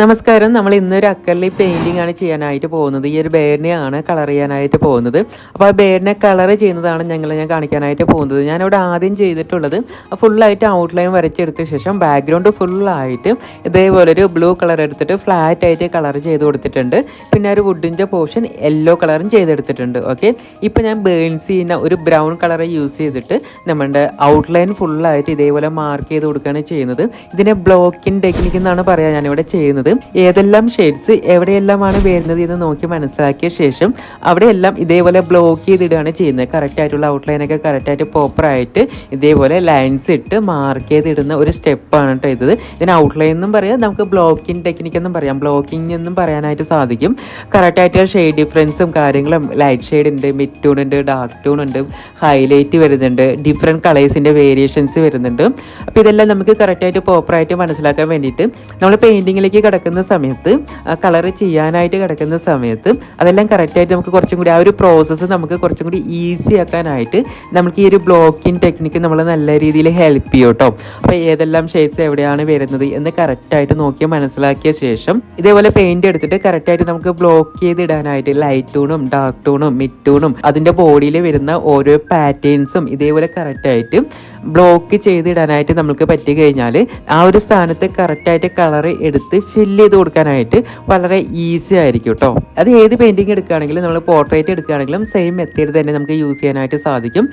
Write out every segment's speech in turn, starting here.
നമസ്കാരം. നമ്മൾ ഇന്നൊരു അക്കർലി പെയിന്റിംഗ് ആണ് ചെയ്യാനായിട്ട് പോകുന്നത്. ഈ ഒരു ബേറിനെയാണ് കളർ ചെയ്യാനായിട്ട് പോകുന്നത്. അപ്പോൾ ആ ബേറിനെ കളർ ചെയ്യുന്നതാണ് ഞങ്ങൾ ഞാൻ കാണിക്കാനായിട്ട് പോകുന്നത്. ഞാനിവിടെ ആദ്യം ചെയ്തിട്ടുള്ളത് ഫുള്ളായിട്ട് ഔട്ട്ലൈൻ വരച്ചെടുത്ത ശേഷം ബാക്ക്ഗ്രൗണ്ട് ഫുള്ളായിട്ട് ഇതേപോലെ ഒരു ബ്ലൂ കളർ എടുത്തിട്ട് ഫ്ലാറ്റ് ആയിട്ട് കളർ ചെയ്ത് കൊടുത്തിട്ടുണ്ട്. പിന്നെ ഒരു വുഡിന്റെ പോർഷൻ യെല്ലോ കളറും ചെയ്തെടുത്തിട്ടുണ്ട്. ഓക്കെ ഇപ്പോൾ ഞാൻ ബേൺസ് ചെയ്യുന്ന ഒരു ബ്രൗൺ കളർ യൂസ് ചെയ്തിട്ട് നമ്മുടെ ഔട്ട്ലൈൻ ഫുള്ളായിട്ട് ഇതേപോലെ മാർക്ക് ചെയ്ത് കൊടുക്കുകയാണ് ചെയ്യുന്നത്. ഇതിനെ ബ്ലോക്കിംഗ് ടെക്നിക്ക് എന്നാണ് പറയുക ഞാനിവിടെ ചെയ്യുന്നത്. ഏതെല്ലാം ഷെയ്ഡ്സ് എവിടെയെല്ലാമാണ് വരുന്നത് എന്ന് നോക്കി മനസ്സിലാക്കിയ ശേഷം അവിടെയെല്ലാം ഇതേപോലെ ബ്ലോക്ക് ചെയ്തിടുകയാണ് ചെയ്യുന്നത്. കറക്റ്റ് ആയിട്ടുള്ള ഔട്ട്ലൈനൊക്കെ കറക്റ്റായിട്ട് പ്രോപ്പറായിട്ട് ഇതേപോലെ ലൈൻസ് ഇട്ട് മാർക്ക് ചെയ്തിടുന്ന ഒരു സ്റ്റെപ്പാണ് കേട്ടോ ഇത്. ഇതിന് ഔട്ട്ലൈൻ എന്നും പറയാം നമുക്ക് ബ്ലോക്കിംഗ് ടെക്നിക്ക് എന്നും പറയാം. ബ്ലോക്കിംഗ് എന്നും പറയാനായിട്ട് സാധിക്കും. കറക്റ്റായിട്ട് ഷെയ്ഡ് ഡിഫറൻസും കാര്യങ്ങളും ലൈറ്റ് ഷെയ്ഡ് ഉണ്ട് മിഡ് ടൂൺ ഉണ്ട് ഡാർക്ക് ടൂൺ ഉണ്ട് ഹൈലൈറ്റ് വരുന്നുണ്ട് ഡിഫറെന്റ് കളേഴ്സിന്റെ വേരിയേഷൻസ് വരുന്നുണ്ട്. അപ്പോൾ ഇതെല്ലാം നമുക്ക് കറക്റ്റായിട്ട് പ്രോപ്പറായിട്ട് മനസ്സിലാക്കാൻ വേണ്ടിയിട്ട് നമ്മൾ പെയിന്റിങ്ങിലേക്ക് കിടക്കുന്ന സമയത്ത് കളർ ചെയ്യാനായിട്ട് കിടക്കുന്ന സമയത്ത് അതെല്ലാം കറക്റ്റായിട്ട് നമുക്ക് കുറച്ചും കൂടി ആ ഒരു പ്രോസസ്സ് നമുക്ക് കുറച്ചും കൂടി ഈസി ആക്കാനായിട്ട് നമുക്ക് ഈ ഒരു ബ്ലോക്കിംഗ് ടെക്നിക്ക് നമ്മൾ നല്ല രീതിയിൽ ഹെൽപ്പ് ചെയ്യും കേട്ടോ. അപ്പോൾ ഏതെല്ലാം ഷെയ്ഡ്സ് എവിടെയാണ് വരുന്നത് എന്ന് കറക്റ്റായിട്ട് നോക്കി മനസ്സിലാക്കിയ ശേഷം ഇതേപോലെ പെയിന്റ് എടുത്തിട്ട് കറക്റ്റായിട്ട് നമുക്ക് ബ്ലോക്ക് ചെയ്തിടാനായിട്ട് ലൈറ്റ് ടൂണും ഡാർക്ക് ടൂണും മിഡ് ടൂണും അതിന്റെ ബോഡിയിൽ വരുന്ന ഓരോ പാറ്റേൺസും ഇതേപോലെ കറക്റ്റായിട്ട് ബ്ലോക്ക് ചെയ്തിടാനായിട്ട് നമുക്ക് പറ്റി കഴിഞ്ഞാൽ ആ ഒരു സ്ഥാനത്ത് കറക്റ്റായിട്ട് കളർ എടുത്ത് ഫില്ല് ചെയ്ത് കൊടുക്കാനായിട്ട് വളരെ ഈസി ആയിരിക്കും കേട്ടോ അത് ഏത് പെയിന്റിങ് എടുക്കുകയാണെങ്കിലും നമ്മൾ പോർട്രേറ്റ് എടുക്കുകയാണെങ്കിലും സെയിം മെത്തേഡ് തന്നെ നമുക്ക് യൂസ് ചെയ്യാനായിട്ട് സാധിക്കും.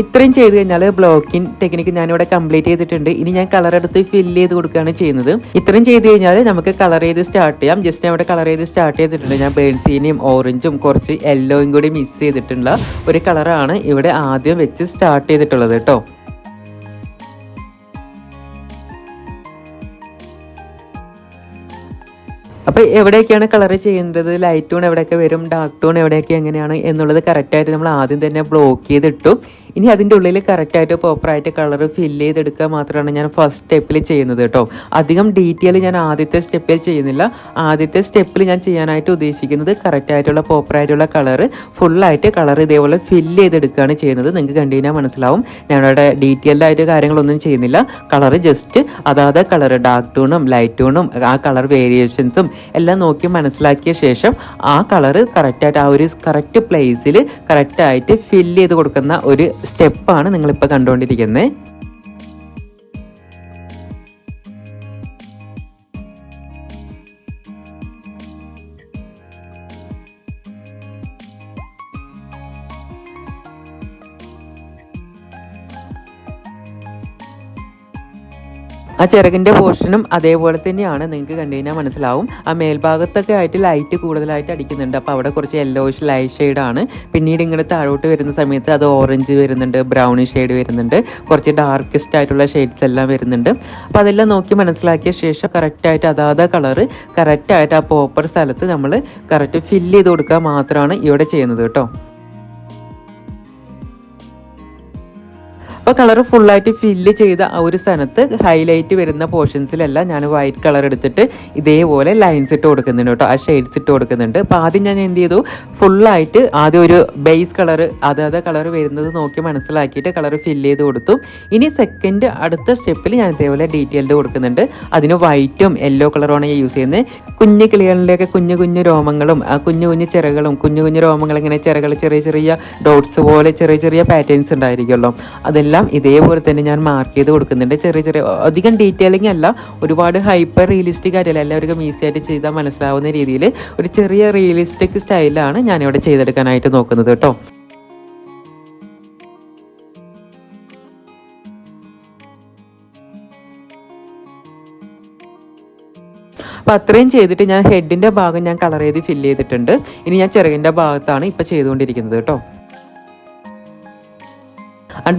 ഇത്രയും ചെയ്ത് കഴിഞ്ഞാൽ ബ്ലോക്കിംഗ് ടെക്നിക്ക് ഞാനിവിടെ കംപ്ലീറ്റ് ചെയ്തിട്ടുണ്ട്. ഇനി ഞാൻ കളർ എടുത്ത് ഫില്ല് ചെയ്ത് കൊടുക്കുകയാണ് ചെയ്യുന്നത്. ഇത്രയും ചെയ്ത് കഴിഞ്ഞാൽ നമുക്ക് കളർ ചെയ്ത് സ്റ്റാർട്ട് ചെയ്യാം. ജസ്റ്റ് ഞാൻ ഇവിടെ കളർ ചെയ്ത് സ്റ്റാർട്ട് ചെയ്തിട്ടുണ്ട്. ഞാൻ ബേൺസീനിയും ഓറഞ്ചും കുറച്ച് യെല്ലോയും കൂടി മിക്സ് ചെയ്തിട്ടുള്ള ഒരു കളറാണ് ഇവിടെ ആദ്യം വെച്ച് സ്റ്റാർട്ട് ചെയ്തിട്ടുള്ളത് കേട്ടോ. അപ്പോൾ എവിടെയൊക്കെയാണ് കളർ ചെയ്യേണ്ടത്? ലൈറ്റ് ടൂൺ എവിടെയൊക്കെ വരും? ഡാർക്ക് ടൂൺ എവിടെയൊക്കെ എങ്ങനെയാണ് എന്നുള്ളത് കറക്റ്റായിട്ട് നമ്മൾ ആദ്യം തന്നെ ബ്ലോക്ക് ചെയ്തിട്ടു. ഇനി അതിന്റെ ഉള്ളിൽ കറക്റ്റായിട്ട് പ്രോപ്പറായിട്ട് കളർ ഫില്ല് ചെയ്തെടുക്കുക മാത്രമാണ് ഞാൻ ഫസ്റ്റ് സ്റ്റെപ്പിൽ ചെയ്യുന്നത് കേട്ടോ. അധികം ഡീറ്റെയിൽ ഞാൻ ആദ്യത്തെ സ്റ്റെപ്പിൽ ചെയ്യുന്നില്ല. ആദ്യത്തെ സ്റ്റെപ്പിൽ ഞാൻ ചെയ്യാനായിട്ട് ഉദ്ദേശിക്കുന്നത് കറക്റ്റായിട്ടുള്ള പ്രോപ്പറായിട്ടുള്ള കളർ ഫുള്ളായിട്ട് കളർ ഇതേപോലെ ഫില്ല് ചെയ്തെടുക്കുകയാണ് ചെയ്യുന്നത്. നിങ്ങൾക്ക് കണ്ടു കഴിഞ്ഞാൽ മനസ്സിലാവും. ഞാനിവിടെ ഡീറ്റെയിൽഡായിട്ട് കാര്യങ്ങളൊന്നും ചെയ്യുന്നില്ല. കളർ ജസ്റ്റ് അതാത് കളർ ഡാർക്ക് ടൂണും ലൈറ്റ് ടൂണും ആ കളർ വേരിയേഷൻസും എല്ലാം നോക്കി മനസ്സിലാക്കിയ ശേഷം ആ കളർ കറക്റ്റായിട്ട് ആ ഒരു കറക്റ്റ് പ്ലേസിൽ കറക്റ്റായിട്ട് ഫില്ല് ചെയ്ത് കൊടുക്കുന്ന ഒരു സ്റ്റെപ്പാണ് നിങ്ങളിപ്പോൾ കണ്ടുകൊണ്ടിരിക്കുന്നത് ആ ചിറകിന്റെ പോർഷനും അതേപോലെ തന്നെയാണ്. നിങ്ങൾക്ക് കണ്ടു കഴിഞ്ഞാൽ മനസ്സിലാവും. ആ മേൽഭാഗത്തൊക്കെ ആയിട്ട് ലൈറ്റ് കൂടുതലായിട്ട് അടിക്കുന്നുണ്ട്. അപ്പോൾ അവിടെ കുറച്ച് യെല്ലോയിഷ് ലൈറ്റ് ഷെയ്ഡാണ് പിന്നീട് ഇങ്ങോട്ട് താഴോട്ട് വരുന്ന സമയത്ത് അത് ഓറഞ്ച് വരുന്നുണ്ട് ബ്രൗൺ ഷെയ്ഡ് വരുന്നുണ്ട്. കുറച്ച് ഡാർക്കസ്റ്റ് ആയിട്ടുള്ള ഷെയ്ഡ്സ് എല്ലാം വരുന്നുണ്ട്. അപ്പോൾ അതെല്ലാം നോക്കി മനസ്സിലാക്കിയ ശേഷം കറക്റ്റായിട്ട് അതാത് കളറ് കറക്റ്റായിട്ട് ആ പോപ്പർ സ്ഥലത്ത് നമ്മൾ കറക്റ്റ് ഫില്ല് ചെയ്ത് കൊടുക്കുക മാത്രമാണ് ഇവിടെ ചെയ്യുന്നത് കേട്ടോ. അപ്പോൾ കളർ ഫുള്ളായിട്ട് ഫില്ല് ചെയ്ത ആ ഒരു സ്ഥലത്ത് ഹൈലൈറ്റ് വരുന്ന പോർഷൻസിലെല്ലാം ഞാൻ വൈറ്റ് കളർ എടുത്തിട്ട് ഇതേപോലെ ലൈൻസ് ഇട്ട് കൊടുക്കുന്നുണ്ട് കേട്ടോ. ആ ഷെയ്ഡ്സ് ഇട്ട് കൊടുക്കുന്നുണ്ട്. അപ്പോൾ ആദ്യം ഞാൻ എന്ത് ചെയ്തു? ഫുള്ളായിട്ട് ആദ്യം ഒരു ബേസ് കളർ അതാത് കളർ വരുന്നത് നോക്കി മനസ്സിലാക്കിയിട്ട് കളർ ഫില്ല് ചെയ്ത് കൊടുത്തു. ഇനി സെക്കൻഡ് അടുത്ത സ്റ്റെപ്പിൽ ഞാൻ ഇതേപോലെ ഡീറ്റെയിൽഡ് കൊടുക്കുന്നുണ്ട്. അതിന് വൈറ്റും യെല്ലോ കളറുമാണ് ഞാൻ യൂസ് ചെയ്യുന്നത്. കുഞ്ഞു കിളികളിലേക്ക് കുഞ്ഞു കുഞ്ഞു രോമങ്ങളും ആ കുഞ്ഞു കുഞ്ഞു ചിറകളും കുഞ്ഞു കുഞ്ഞു രോമങ്ങൾ ഇങ്ങനെ ചിറകൾ ചെറിയ ചെറിയ ഡോട്ട്സ് പോലെ ചെറിയ ചെറിയ പാറ്റേൺസ് ഉണ്ടായിരിക്കുമല്ലോ. അതെല്ലാം ഇതേപോലെ തന്നെ ഞാൻ മാർക്ക് ചെയ്ത് കൊടുക്കുന്നുണ്ട്. ചെറിയ ചെറിയ അധികം ഡീറ്റെയിലിംഗ് അല്ല ഒരുപാട് ഹൈപ്പർ റിയലിസ്റ്റിക് ആയിട്ടല്ല എല്ലാവർക്കും ഈസി ആയിട്ട് ചെയ്താൽ മനസ്സിലാവുന്ന രീതിയിൽ ഒരു ചെറിയ റിയലിസ്റ്റിക് സ്റ്റൈലാണ് ഞാനിവിടെ ചെയ്തെടുക്കാനായിട്ട് നോക്കുന്നത് കേട്ടോ. അപ്പോൾ അത്രയും ചെയ്തിട്ട് ഞാൻ ഹെഡിന്റെ ഭാഗം ഞാൻ കളർ ചെയ്ത് ഫില്ല് ചെയ്തിട്ടുണ്ട്. ഇനി ഞാൻ ചെറുകിന്റെ ഭാഗത്താണ് ഇപ്പോൾ ചെയ്തുകൊണ്ടിരിക്കുന്നത് കേട്ടോ.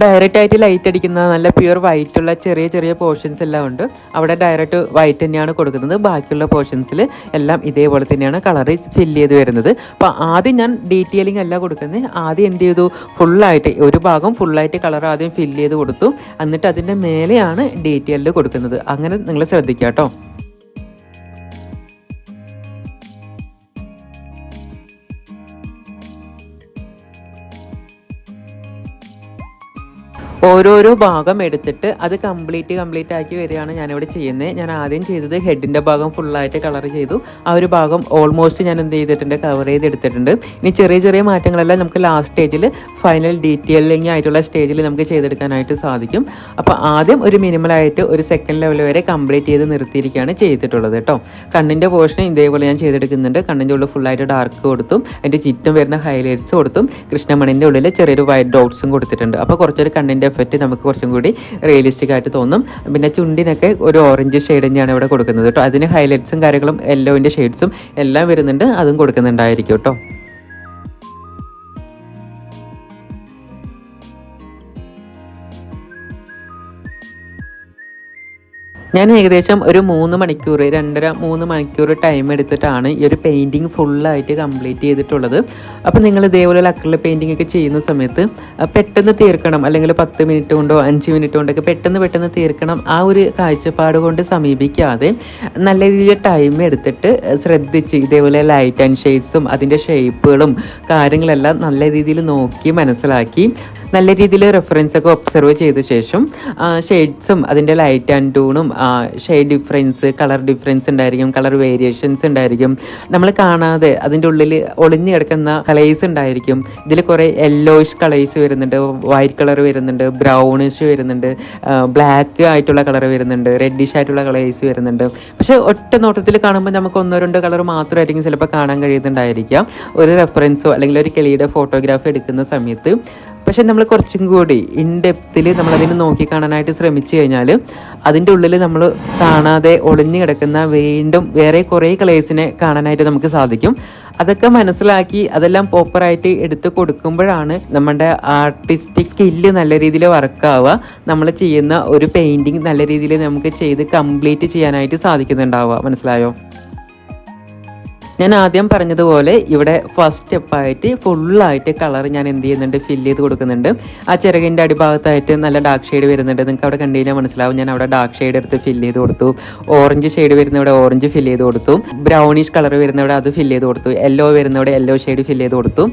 ഡയറക്റ്റ് ആയിട്ട് ലൈറ്റ് അടിക്കുന്ന നല്ല പ്യുർ വൈറ്റ് ഉള്ള ചെറിയ ചെറിയ പോർഷൻസ് എല്ലാം ഉണ്ട്. അവിടെ ഡയറക്റ്റ് വൈറ്റ് തന്നെയാണ് കൊടുക്കുന്നത്. ബാക്കിയുള്ള പോർഷൻസിൽ എല്ലാം ഇതേപോലെ തന്നെയാണ് കളർ ഫില്ല് ചെയ്ത് വരുന്നത്. അപ്പോൾ ആദ്യം ഞാൻ ഡീറ്റെയിലിംഗ് അല്ല കൊടുക്കുന്നത്. ആദ്യം എന്ത് ചെയ്തു? ഫുള്ളായിട്ട് ഒരു ഭാഗം ഫുള്ളായിട്ട് കളർ ആദ്യം ഫില്ല് ചെയ്ത് കൊടുത്തു. എന്നിട്ട് അതിന്റെ മേലെയാണ് ഡീറ്റെയിൽ കൊടുക്കുന്നത്. അങ്ങനെ നിങ്ങൾ ശ്രദ്ധിക്കുക കേട്ടോ ഓരോരോ ഭാഗം എടുത്തിട്ട് അത് കംപ്ലീറ്റ് കംപ്ലീറ്റ് ആക്കി വരികയാണ് ഞാനിവിടെ ചെയ്യുന്നത്. ഞാൻ ആദ്യം ചെയ്തത് ഹെഡിന്റെ ഭാഗം ഫുള്ളായിട്ട് കളർ ചെയ്തു. ആ ഒരു ഭാഗം ഓൾമോസ്റ്റ് ഞാൻ എന്ത് ചെയ്തിട്ടുണ്ട്? കവർ ചെയ്തെടുത്തിട്ടുണ്ട്. ഇനി ചെറിയ ചെറിയ മാറ്റങ്ങളെല്ലാം നമുക്ക് ലാസ്റ്റ് സ്റ്റേജിൽ ഫൈനൽ ഡീറ്റെയിലിംഗ് ആയിട്ടുള്ള സ്റ്റേജിൽ നമുക്ക് ചെയ്തെടുക്കാനായിട്ട് സാധിക്കും. അപ്പോൾ ആദ്യം ഒരു മിനിമലായിട്ട് ഒരു സെക്കൻഡ് ലെവൽ വരെ കംപ്ലീറ്റ് ചെയ്ത് നിർത്തിയിരിക്കുകയാണ് ചെയ്തിട്ടുള്ളത് കേട്ടോ കണ്ണിന്റെ പോർഷൻ ഇതേപോലെ ഞാൻ ചെയ്തെടുക്കുന്നുണ്ട്. കണ്ണിന്റെ ഉള്ളിൽ ഫുള്ളായിട്ട് ഡാർക്ക് കൊടുത്തും അതിന്റെ ചുറ്റും വരുന്ന ഹൈലൈറ്റ്സ് കൊടുത്തും കൃഷ്ണമണിന്റെ ഉള്ളിൽ ചെറിയൊരു വൈറ്റ് ഡോട്ട്സും കൊടുത്തിട്ടുണ്ട്. അപ്പോൾ കുറച്ചൊരു കണ്ണിന്റെ എഫക്റ്റ് നമുക്ക് കുറച്ചും കൂടി റിയലിസ്റ്റിക് ആയിട്ട് തോന്നും. പിന്നെ ചുണ്ടിനൊക്കെ ഒരു ഓറഞ്ച് ഷെയ്ഡ് തന്നെയാണ് ഇവിടെ കൊടുക്കുന്നത് കേട്ടോ. അതിന് ഹൈലൈറ്റ്സും കാര്യങ്ങളും യെല്ലോവിന്റെ ഷെയ്ഡ്സും എല്ലാം വരുന്നുണ്ട്. അതും കൊടുക്കുന്നുണ്ടായിരിക്കും കേട്ടോ. ഞാൻ ഏകദേശം ഒരു മൂന്ന് മണിക്കൂർ രണ്ടര മൂന്ന് മണിക്കൂർ ടൈം എടുത്തിട്ടാണ് ഈ ഒരു പെയിന്റിങ് ഫുള്ളായിട്ട് കംപ്ലീറ്റ് ചെയ്തിട്ടുള്ളത്. അപ്പോൾ നിങ്ങൾ ഇതേപോലെ ലക്കറിൽ പെയിന്റിംഗ് ഒക്കെ ചെയ്യുന്ന സമയത്ത് പെട്ടെന്ന് തീർക്കണം. അല്ലെങ്കിൽ പത്ത് മിനിറ്റ് കൊണ്ടോ അഞ്ച് മിനിറ്റ് കൊണ്ടൊക്കെ പെട്ടെന്ന് പെട്ടെന്ന് തീർക്കണം. ആ ഒരു കാഴ്ചപ്പാട് കൊണ്ട് സമീപിക്കാതെ നല്ല രീതിയിൽ ടൈം എടുത്തിട്ട് ശ്രദ്ധിച്ച് ഇതേപോലെ ലൈറ്റ് ആൻഡ് ഷെയ്ഡ്സും അതിന്റെ ഷേപ്പുകളും കാര്യങ്ങളെല്ലാം നല്ല രീതിയിൽ നോക്കി മനസ്സിലാക്കി നല്ല രീതിയിൽ റെഫറൻസ് ഒക്കെ ഒബ്സർവ് ചെയ്ത ശേഷം ഷെയ്ഡ്സും അതിന്റെ ലൈറ്റ് ആൻഡ് ടൂണും ഷെയ്ഡ് ഡിഫറൻസ് കളർ ഡിഫറൻസ് ഉണ്ടായിരിക്കും കളർ വേരിയേഷൻസ് ഉണ്ടായിരിക്കും. നമ്മൾ കാണാതെ അതിന്റെ ഉള്ളിൽ ഒളിഞ്ഞു കിടക്കുന്ന കളേഴ്സ് ഉണ്ടായിരിക്കും. ഇതിൽ കുറേ യെല്ലോയിഷ് കളേഴ്സ് വരുന്നുണ്ട് വൈറ്റ് കളർ വരുന്നുണ്ട് ബ്രൗണിഷ് വരുന്നുണ്ട് ബ്ലാക്ക് ആയിട്ടുള്ള കളർ വരുന്നുണ്ട് റെഡിഷ് ആയിട്ടുള്ള കളേഴ്സ് വരുന്നുണ്ട്. പക്ഷേ ഒറ്റ നോട്ടത്തിൽ കാണുമ്പോൾ നമുക്ക് ഒന്നോ രണ്ടോ കളർ മാത്രമായിരിക്കും ചിലപ്പോൾ കാണാൻ കഴിയുന്നുണ്ടായിരിക്കാം. ഒരു റെഫറൻസോ അല്ലെങ്കിൽ ഒരു കിളിയുടെ ഫോട്ടോഗ്രാഫി എടുക്കുന്ന സമയത്ത് പക്ഷെ നമ്മൾ കുറച്ചും കൂടി ഇൻ ഡെപ്തിൽ നമ്മളതിന് നോക്കി കാണാനായിട്ട് ശ്രമിച്ചു കഴിഞ്ഞാൽ അതിന്റെ ഉള്ളിൽ നമ്മൾ കാണാതെ ഒളിഞ്ഞു കിടക്കുന്ന വീണ്ടും വേറെ കുറേ കളേഴ്സിനെ കാണാനായിട്ട് നമുക്ക് സാധിക്കും. അതൊക്കെ മനസ്സിലാക്കി അതെല്ലാം പ്രോപ്പറായിട്ട് എടുത്ത് കൊടുക്കുമ്പോഴാണ് നമ്മുടെ ആർട്ടിസ്റ്റിക് സ്കില്ല് നല്ല രീതിയിൽ വർക്കാവുക നമ്മൾ ചെയ്യുന്ന ഒരു പെയിന്റിങ് നല്ല രീതിയിൽ നമുക്ക് ചെയ്ത് കംപ്ലീറ്റ് ചെയ്യാനായിട്ട് സാധിക്കുന്നുണ്ടാവുക. മനസ്സിലായോ? ഞാൻ ആദ്യം പറഞ്ഞതുപോലെ ഇവിടെ ഫസ്റ്റ് സ്റ്റെപ്പായിട്ട് ഫുള്ളായിട്ട് കളർ ഞാൻ എന്ത് ചെയ്യുന്നുണ്ട്? ഫില്ല് ചെയ്ത് കൊടുക്കുന്നുണ്ട്. ആ ചിറകിന്റെ അടിഭാഗത്തായിട്ട് നല്ല ഡാർക്ക് ഷെയ്ഡ് വരുന്നുണ്ട്. നിങ്ങൾക്ക് അവിടെ കണ്ടു കഴിഞ്ഞാൽ മനസ്സിലാവും. ഞാൻ അവിടെ ഡാർക്ക് ഷെയ്ഡ് എടുത്ത് ഫില്ല് ചെയ്ത് കൊടുത്തു. ഓറഞ്ച് ഷെയ്ഡ് വരുന്ന ഇവിടെ ഓറഞ്ച് ഫില്ല് ചെയ്ത് കൊടുത്തു. ബ്രൗണിഷ് കളർ വരുന്ന ഇവിടെ അത് ഫില്ല് ചെയ്ത് കൊടുത്തു. യെല്ലോ വരുന്ന ഇവിടെ യെല്ലോ ഷെയ്ഡ് ഫില്ല് ചെയ്ത് കൊടുത്തു.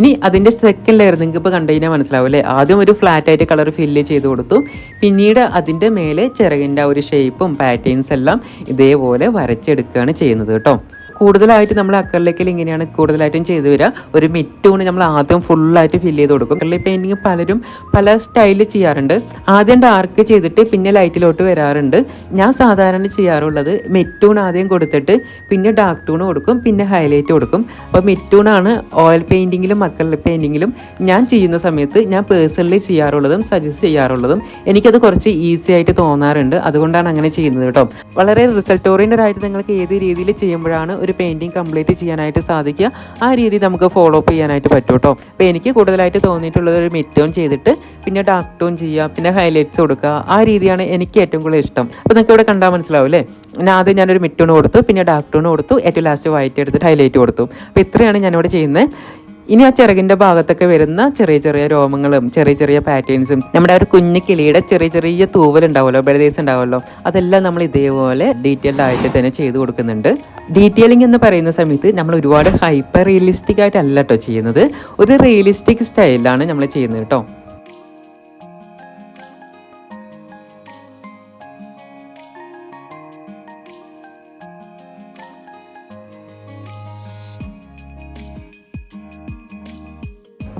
ഇനി അതിന്റെ സെക്കൻഡ് ലെയർ നിങ്ങൾക്ക് ഇപ്പോൾ കണ്ടു കഴിഞ്ഞാൽ മനസ്സിലാവും അല്ലേ? ആദ്യം ഒരു ഫ്ലാറ്റായിട്ട് കളർ ഫില്ല് ചെയ്ത് കൊടുത്തു. പിന്നീട് അതിന്റെ മേലെ ചിറകിന്റെ ആ ഒരു ഷേപ്പും പാറ്റേൺസ് എല്ലാം ഇതേപോലെ വരച്ചെടുക്കുകയാണ് ചെയ്യുന്നത് കേട്ടോ. കൂടുതലായിട്ട് നമ്മൾ അക്കറിലേക്കിൽ ഇങ്ങനെയാണ് കൂടുതലായിട്ടും ചെയ്തു വരിക. ഒരു മിറ്റൂണ് നമ്മൾ ആദ്യം ഫുള്ളായിട്ട് ഫില്ല് ചെയ്ത് കൊടുക്കും. അക്കറിലെ പെയിന്റിങ് പലരും പല സ്റ്റൈലിൽ ചെയ്യാറുണ്ട്. ആദ്യം ഡാർക്ക് ചെയ്തിട്ട് പിന്നെ ലൈറ്റിലോട്ട് വരാറുണ്ട്. ഞാൻ സാധാരണ ചെയ്യാറുള്ളത് മിറ്റൂൺ ആദ്യം കൊടുത്തിട്ട് പിന്നെ ഡാർക്ക് ടൂൺ കൊടുക്കും പിന്നെ ഹൈലൈറ്റ് കൊടുക്കും. അപ്പോൾ മിറ്റൂണാണ് ഓയിൽ പെയിന്റിങ്ങിലും അക്കറിലെ പെയിന്റിങ്ങിലും ഞാൻ ചെയ്യുന്ന സമയത്ത് ഞാൻ പേഴ്സണലി ചെയ്യാറുള്ളതും സജസ്റ്റ് ചെയ്യാറുള്ളതും എനിക്കത് കുറച്ച് ഈസി ആയിട്ട് തോന്നാറുണ്ട്. അതുകൊണ്ടാണ് അങ്ങനെ ചെയ്യുന്നത് കേട്ടോ. വളരെ റിസൾട്ട് ഓറിയന്റഡ് ആയിട്ട് നിങ്ങൾക്ക് ഏത് രീതിയിൽ ചെയ്യുമ്പോഴാണ് ഒരു പെയിന്റിങ് കംപ്ലീറ്റ് ചെയ്യാനായിട്ട് സാധിക്കുക. ആ രീതി നമുക്ക് ഫോളോ അപ്പ് ചെയ്യാനായിട്ട് പറ്റും കേട്ടോ അപ്പോൾ എനിക്ക് കൂടുതലായിട്ട് തോന്നിയിട്ടുള്ളത് ഒരു മിഡ് ടോൺ ചെയ്തിട്ട് പിന്നെ ഡാർക്ക് ടോൺ ചെയ്യുക പിന്നെ ഹൈലൈറ്റ്സ് കൊടുക്കുക. ആ രീതിയാണ് എനിക്ക് ഏറ്റവും കൂടുതൽ ഇഷ്ടം. അപ്പോൾ നിങ്ങൾക്ക് ഇവിടെ കണ്ടാൽ മനസ്സിലാവും അല്ലേ? ഞാൻ ആദ്യം ഞാനൊരു മിഡ് ടോൺ കൊടുത്തു പിന്നെ ഡാർക്ക് ടോൺ കൊടുത്തു ഏറ്റവും ലാസ്റ്റ് വൈറ്റ് എടുത്തിട്ട് ഹൈലൈറ്റ് കൊടുത്തു. അപ്പോൾ ഇത്രയാണ് ഞാനിവിടെ ചെയ്യുന്നത്. ഇനി ആ ചിറകിന്റെ ഭാഗത്തൊക്കെ വരുന്ന ചെറിയ ചെറിയ രോമങ്ങളും ചെറിയ ചെറിയ പാറ്റേൺസും നമ്മുടെ ഒരു കുഞ്ഞു കിളിയുടെ ചെറിയ ചെറിയ തൂവൽ ഉണ്ടാവുമല്ലോ ബെഡേസ് ഉണ്ടാവുമല്ലോ. അതെല്ലാം നമ്മൾ ഇതേപോലെ ഡീറ്റെയിൽഡ് ആയിട്ട് തന്നെ ചെയ്തു കൊടുക്കുന്നുണ്ട്. ഡീറ്റെയിലിംഗ് എന്ന് പറയുന്ന സമയത്ത് നമ്മൾ ഒരുപാട് ഹൈപ്പർ റിയലിസ്റ്റിക് ആയിട്ടല്ല കേട്ടോ ചെയ്യുന്നത്. ഒരു റിയലിസ്റ്റിക് സ്റ്റൈലാണ് നമ്മൾ ചെയ്യുന്നത് കേട്ടോ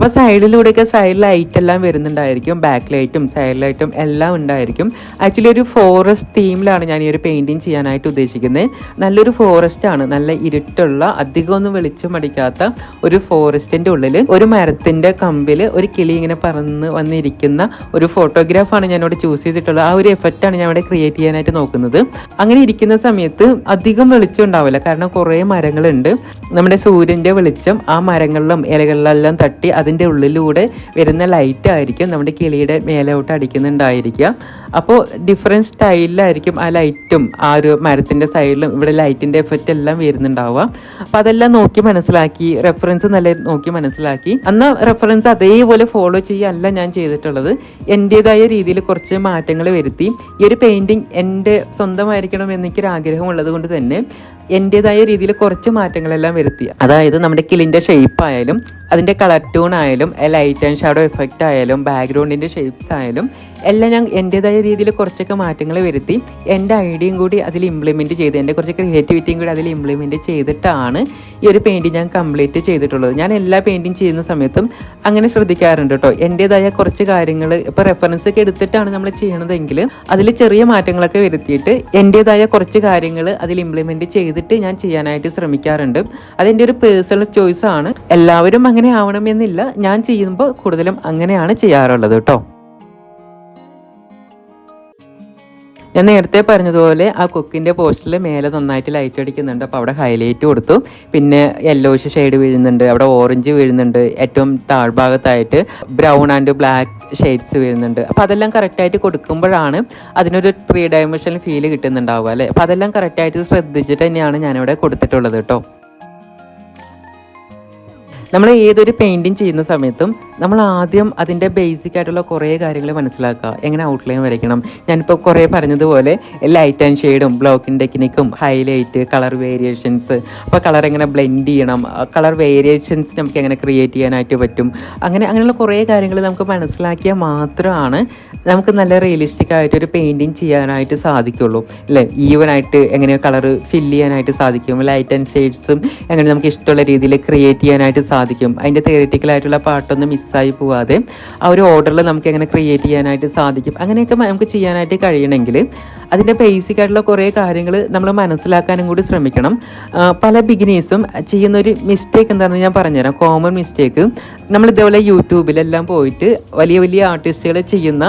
അപ്പോൾ സൈഡിലൂടെയൊക്കെ സൈഡ് ലൈറ്റ് എല്ലാം വരുന്നുണ്ടായിരിക്കും ബാക്ക് ലൈറ്റും സൈഡ് ലൈറ്റും എല്ലാം ഉണ്ടായിരിക്കും. ആക്ച്വലി ഒരു ഫോറസ്റ്റ് തീമിലാണ് ഞാൻ ഈ ഒരു പെയിന്റിങ് ചെയ്യാനായിട്ട് ഉദ്ദേശിക്കുന്നത് നല്ലൊരു ഫോറസ്റ്റ് ആണ് നല്ല ഇരുട്ടുള്ള അധികം ഒന്നും വെളിച്ചം അടിക്കാത്ത ഒരു ഫോറസ്റ്റിന്റെ ഉള്ളിൽ ഒരു മരത്തിന്റെ കമ്പിൽ ഒരു കിളി ഇങ്ങനെ പറന്ന് വന്നിരിക്കുന്ന ഒരു ഫോട്ടോഗ്രാഫാണ് ഇവിടെ ചൂസ് ചെയ്തിട്ടുള്ളത്. ആ ഒരു എഫക്റ്റ് ആണ് ഞാൻ ഇവിടെ ക്രിയേറ്റ് ചെയ്യാനായിട്ട് നോക്കുന്നത്. അങ്ങനെ ഇരിക്കുന്ന സമയത്ത് അധികം വെളിച്ചം ഉണ്ടാവില്ല. കാരണം കുറേ മരങ്ങളുണ്ട്. നമ്മുടെ സൂര്യന്റെ വെളിച്ചം ആ മരങ്ങളിലും ഇലകളിലെല്ലാം തട്ടി അതിന്റെ ഉള്ളിലൂടെ വരുന്ന ലൈറ്റ് ആയിരിക്കും. നമ്മുടെ കിളിയുടെ മേലോട്ട് അടിക്കുന്നുണ്ടായിരിക്കുക. അപ്പോൾ ഡിഫറെന്റ് സ്റ്റൈലിലായിരിക്കും ആ ലൈറ്റും ആ ഒരു മരത്തിന്റെ സൈഡിലും ഇവിടെ ലൈറ്റിന്റെ എഫക്റ്റ് എല്ലാം വരുന്നുണ്ടാവുക. അപ്പോൾ അതെല്ലാം നോക്കി മനസ്സിലാക്കി റെഫറൻസ് നല്ല നോക്കി മനസ്സിലാക്കി. അന്ന് റെഫറൻസ് അതേപോലെ ഫോളോ ചെയ്യാനല്ല ഞാൻ ചെയ്തിട്ടുള്ളത്. എന്റേതായ രീതിയിൽ കുറച്ച് മാറ്റങ്ങൾ വരുത്തി. ഈ ഒരു പെയിന്റിങ് എന്റെ സ്വന്തമായിരിക്കണം എനിക്കൊരു ആഗ്രഹമുള്ളത് കൊണ്ട് തന്നെ എന്റേതായ രീതിയിൽ കുറച്ച് മാറ്റങ്ങളെല്ലാം വരുത്തി. അതായത് നമ്മുടെ കിളിന്റെ ഷേപ്പ് ആയാലും അതിന്റെ കളർ ടൂൺ ആയാലും ലൈറ്റ് ആൻഡ് ഷാഡോ എഫക്റ്റ് ആയാലും ബാക്ക്ഗ്രൗണ്ടിന്റെ ഷേപ്സ് ആയാലും എല്ലാം ഞാൻ എന്റെതായ രീതിയിൽ കുറച്ചൊക്കെ മാറ്റങ്ങൾ വരുത്തി. എന്റെ ഐഡിയയും കൂടി അതിൽ ഇംപ്ലിമെന്റ് ചെയ്ത് എന്റെ കുറച്ച് ക്രിയേറ്റിവിറ്റിയും കൂടി അതിൽ ഇംപ്ലിമെന്റ് ചെയ്തിട്ടാണ് ഈ ഒരു പെയിന്റിങ് ഞാൻ കംപ്ലീറ്റ് ചെയ്തിട്ടുള്ളത്. ഞാൻ എല്ലാ പെയിന്റിങ് ചെയ്യുന്ന സമയത്തും അങ്ങനെ ശ്രദ്ധിക്കാറുണ്ട് കേട്ടോ. എന്റെതായ കുറച്ച് കാര്യങ്ങൾ ഇപ്പോൾ റെഫറൻസ് ഒക്കെ എടുത്തിട്ടാണ് നമ്മൾ ചെയ്യണതെങ്കിൽ അതിൽ ചെറിയ മാറ്റങ്ങളൊക്കെ വരുത്തിയിട്ട് എന്റെതായ കുറച്ച് കാര്യങ്ങൾ അതിൽ ഇംപ്ലിമെന്റ് ചെയ്തിട്ട് ഞാൻ ചെയ്യാനായിട്ട് ശ്രമിക്കാറുണ്ട്. അതെന്റെ ഒരു പേഴ്സണൽ ചോയ്സാണ് എല്ലാവരും അങ്ങനെ ആവണമെന്നില്ല. ഞാൻ ചെയ്യുമ്പോൾ കൂടുതലും അങ്ങനെയാണ് ചെയ്യാറുള്ളത് കേട്ടോ. ഞാൻ നേരത്തെ പറഞ്ഞതുപോലെ ആ കൊക്കിന്റെ പോസ്റ്റിൽ മേലെ നന്നായിട്ട് ലൈറ്റ് അടിക്കുന്നുണ്ട്. അപ്പോൾ അവിടെ ഹൈലൈറ്റ് കൊടുത്തു. പിന്നെ യെല്ലോഷ് ഷെയ്ഡ് വീഴുന്നുണ്ട്. അവിടെ ഓറഞ്ച് വീഴുന്നുണ്ട്. ഏറ്റവും താഴ്ഭാഗത്തായിട്ട് ബ്രൗൺ ആൻഡ് ബ്ലാക്ക് ഷെയ്ഡ്സ് വീഴുന്നുണ്ട്. അപ്പോൾ അതെല്ലാം കറക്റ്റായിട്ട് കൊടുക്കുമ്പോഴാണ് അതിനൊരു ത്രീ ഡയമെൻഷനൽ ഫീൽ കിട്ടുന്നുണ്ടാവുക അല്ലേ? അപ്പോൾ അതെല്ലാം കറക്റ്റായിട്ട് ശ്രദ്ധിച്ചിട്ട് തന്നെയാണ് ഞാനിവിടെ കൊടുത്തിട്ടുള്ളത് കേട്ടോ നമ്മൾ ഏതൊരു പെയിന്റിങ് ചെയ്യുന്ന സമയത്തും നമ്മൾ ആദ്യം അതിന്റെ ബേസിക് ആയിട്ടുള്ള കുറേ കാര്യങ്ങൾ മനസ്സിലാക്കുക. എങ്ങനെ ഔട്ട്ലൈൻ വരയ്ക്കണം? ഞാനിപ്പോൾ കുറേ പറഞ്ഞതുപോലെ ലൈറ്റ് ആൻഡ് ഷെയ്ഡും ബ്ലോക്കിംഗ് ടെക്നിക്കും ഹൈലൈറ്റ് കളർ വേരിയേഷൻസ് അപ്പോൾ കളർ എങ്ങനെ ബ്ലെൻഡ് ചെയ്യണം? കളർ വേരിയേഷൻസ് നമുക്ക് എങ്ങനെ ക്രിയേറ്റ് ചെയ്യാനായിട്ട് പറ്റും? അങ്ങനെ അങ്ങനെയുള്ള കുറേ കാര്യങ്ങൾ നമുക്ക് മനസ്സിലാക്കിയാൽ മാത്രമാണ് നമുക്ക് നല്ല റിയലിസ്റ്റിക് ആയിട്ടൊരു പെയിന്റിങ് ചെയ്യാനായിട്ട് സാധിക്കുള്ളൂ. അല്ലേ? ഈവൻ ആയിട്ട് എങ്ങനെ കളർ ഫില്ല് ചെയ്യാനായിട്ട് സാധിക്കും. ലൈറ്റ് ആൻഡ് ഷെയ്ഡ്സും എങ്ങനെ നമുക്ക് ഇഷ്ടമുള്ള രീതിയിൽ ക്രിയേറ്റ് ചെയ്യാനായിട്ട് സാധിക്കും. അതിന്റെ തിയറിറ്റിക്കലായിട്ടുള്ള പാട്ടൊന്നും പാട്ടൊന്നും മിസ്സായി പോവാതെ ആ ഒരു ഓർഡറിൽ നമുക്ക് എങ്ങനെ ക്രിയേറ്റ് ചെയ്യാനായിട്ട് സാധിക്കും. അങ്ങനെയൊക്കെ നമുക്ക് ചെയ്യാനായിട്ട് കഴിയണമെങ്കിൽ അതിന്റെ ബേസിക് ആയിട്ടുള്ള കുറേ കാര്യങ്ങൾ നമ്മൾ മനസ്സിലാക്കാനും കൂടി ശ്രമിക്കണം. പല ബിഗിനേഴ്സും ചെയ്യുന്ന ഒരു മിസ്റ്റേക്ക് എന്താണെന്ന് ഞാൻ പറഞ്ഞുതരാം. കോമൺ മിസ്റ്റേക്ക് നമ്മൾ ഇതേപോലെ യൂട്യൂബിലെല്ലാം പോയിട്ട് വലിയ വലിയ ആർട്ടിസ്റ്റുകൾ ചെയ്യുന്ന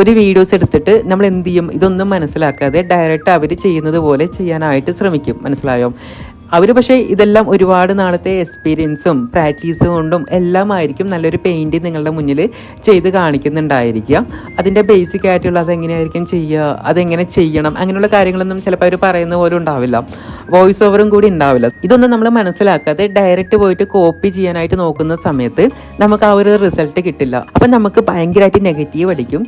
ഒരു വീഡിയോസ് എടുത്തിട്ട് നമ്മൾ എന്ത് ചെയ്യും? ഇതൊന്നും മനസ്സിലാക്കാതെ ഡയറക്റ്റ് അവർ ചെയ്യുന്നത് പോലെ ചെയ്യാനായിട്ട് ശ്രമിക്കും. മനസ്സിലായോ? അവർ പക്ഷേ ഇതെല്ലാം ഒരുപാട് നാളത്തെ എക്സ്പീരിയൻസും പ്രാക്ടീസും കൊണ്ടും എല്ലാമായിരിക്കും നല്ലൊരു പെയിന്റ് നിങ്ങളുടെ മുന്നിൽ ചെയ്ത് കാണിക്കുന്നുണ്ടായിരിക്കുക. അതിന്റെ ബേസിക് ആയിട്ടുള്ള അതെങ്ങനെയായിരിക്കും ചെയ്യുക അതെങ്ങനെ ചെയ്യണം അങ്ങനെയുള്ള കാര്യങ്ങളൊന്നും ചിലപ്പോൾ അവർ പറയുന്ന പോലും ഉണ്ടാവില്ല. വോയിസ് ഓവറും കൂടി ഉണ്ടാവില്ല. ഇതൊന്നും നമ്മൾ മനസ്സിലാക്കാതെ ഡയറക്റ്റ് പോയിട്ട് കോപ്പി ചെയ്യാനായിട്ട് നോക്കുന്ന സമയത്ത് നമുക്ക് ആ ഒരു റിസൾട്ട് കിട്ടില്ല. അപ്പം നമുക്ക് ഭയങ്കരമായിട്ട് നെഗറ്റീവ് അടിക്കും.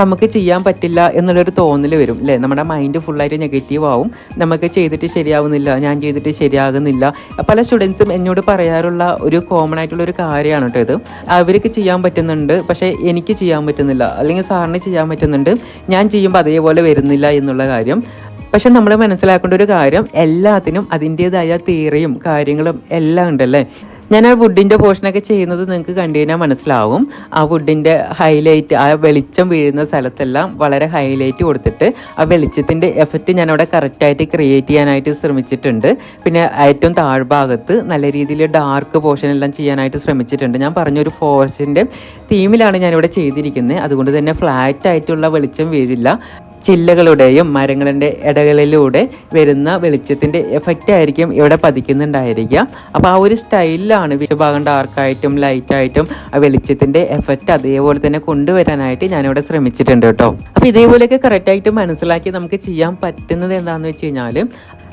നമുക്ക് ചെയ്യാൻ പറ്റില്ല എന്നുള്ളൊരു തോന്നൽ വരും അല്ലേ? നമ്മുടെ മൈൻഡ് ഫുള്ളായിട്ട് നെഗറ്റീവ് ആവും. നമുക്ക് ചെയ്തിട്ട് ശരിയാവുന്നില്ല ഞാൻ ചെയ്തിട്ട് ശരിയാകുന്നില്ല. പല സ്റ്റുഡൻസും എന്നോട് പറയാറുള്ള ഒരു കോമൺ ആയിട്ടുള്ള ഒരു കാര്യമാണ് കേട്ടോ ഇത്. അവർക്ക് ചെയ്യാൻ പറ്റുന്നുണ്ട് പക്ഷേ എനിക്ക് ചെയ്യാൻ പറ്റുന്നില്ല. അല്ലെങ്കിൽ സാറിന് ചെയ്യാൻ പറ്റുന്നുണ്ട്. ഞാൻ ചെയ്യുമ്പോൾ അതേപോലെ വരുന്നില്ല എന്നുള്ള കാര്യം. പക്ഷെ നമ്മൾ മനസ്സിലാക്കേണ്ട ഒരു കാര്യം എല്ലാത്തിനും അതിന്റേതായ തീറയും കാര്യങ്ങളും എല്ലാം ഉണ്ടല്ലേ? ഞാൻ ആ വുഡിന്റെ പോർഷനൊക്കെ ചെയ്യുന്നത് നിങ്ങൾക്ക് കണ്ടു കഴിഞ്ഞാൽ മനസ്സിലാവും. ആ വുഡിന്റെ ഹൈലൈറ്റ് ആ വെളിച്ചം വീഴുന്ന സ്ഥലത്തെല്ലാം വളരെ ഹൈലൈറ്റ് കൊടുത്തിട്ട് ആ വെളിച്ചത്തിന്റെ എഫക്റ്റ് ഞാൻ അവിടെ കറക്റ്റായിട്ട് ക്രിയേറ്റ് ചെയ്യാനായിട്ട് ശ്രമിച്ചിട്ടുണ്ട്. പിന്നെ ഏറ്റവും താഴ്ഭാഗത്ത് നല്ല രീതിയിൽ ഡാർക്ക് പോർഷൻ എല്ലാം ചെയ്യാനായിട്ട് ശ്രമിച്ചിട്ടുണ്ട്. ഞാൻ പറഞ്ഞൊരു ഫോറസ്റ്റിന്റെ തീമിലാണ് ഞാനിവിടെ ചെയ്തിരിക്കുന്നത്. അതുകൊണ്ട് തന്നെ ഫ്ലാറ്റ് ആയിട്ടുള്ള വെളിച്ചം വീഴില്ല. ചില്ലകളുടെയും മരങ്ങളുടെ ഇടകളിലൂടെ വരുന്ന വെളിച്ചത്തിന്റെ എഫക്റ്റ് ആയിരിക്കും ഇവിടെ പതിക്കുന്നുണ്ടായിരിക്കുക. അപ്പോൾ ആ ഒരു സ്റ്റൈലിലാണ് വിശ്വഭാഗം ഡാർക്കായിട്ടും ലൈറ്റായിട്ടും ആ വെളിച്ചത്തിന്റെ എഫക്റ്റ് അതേപോലെ തന്നെ കൊണ്ടുവരാനായിട്ട് ഞാനിവിടെ ശ്രമിച്ചിട്ടുണ്ട് കേട്ടോ. അപ്പോൾ ഇതേപോലെയൊക്കെ കറക്റ്റായിട്ട് മനസ്സിലാക്കി നമുക്ക് ചെയ്യാൻ പറ്റുന്നത് എന്താണെന്ന് വെച്ച് കഴിഞ്ഞാൽ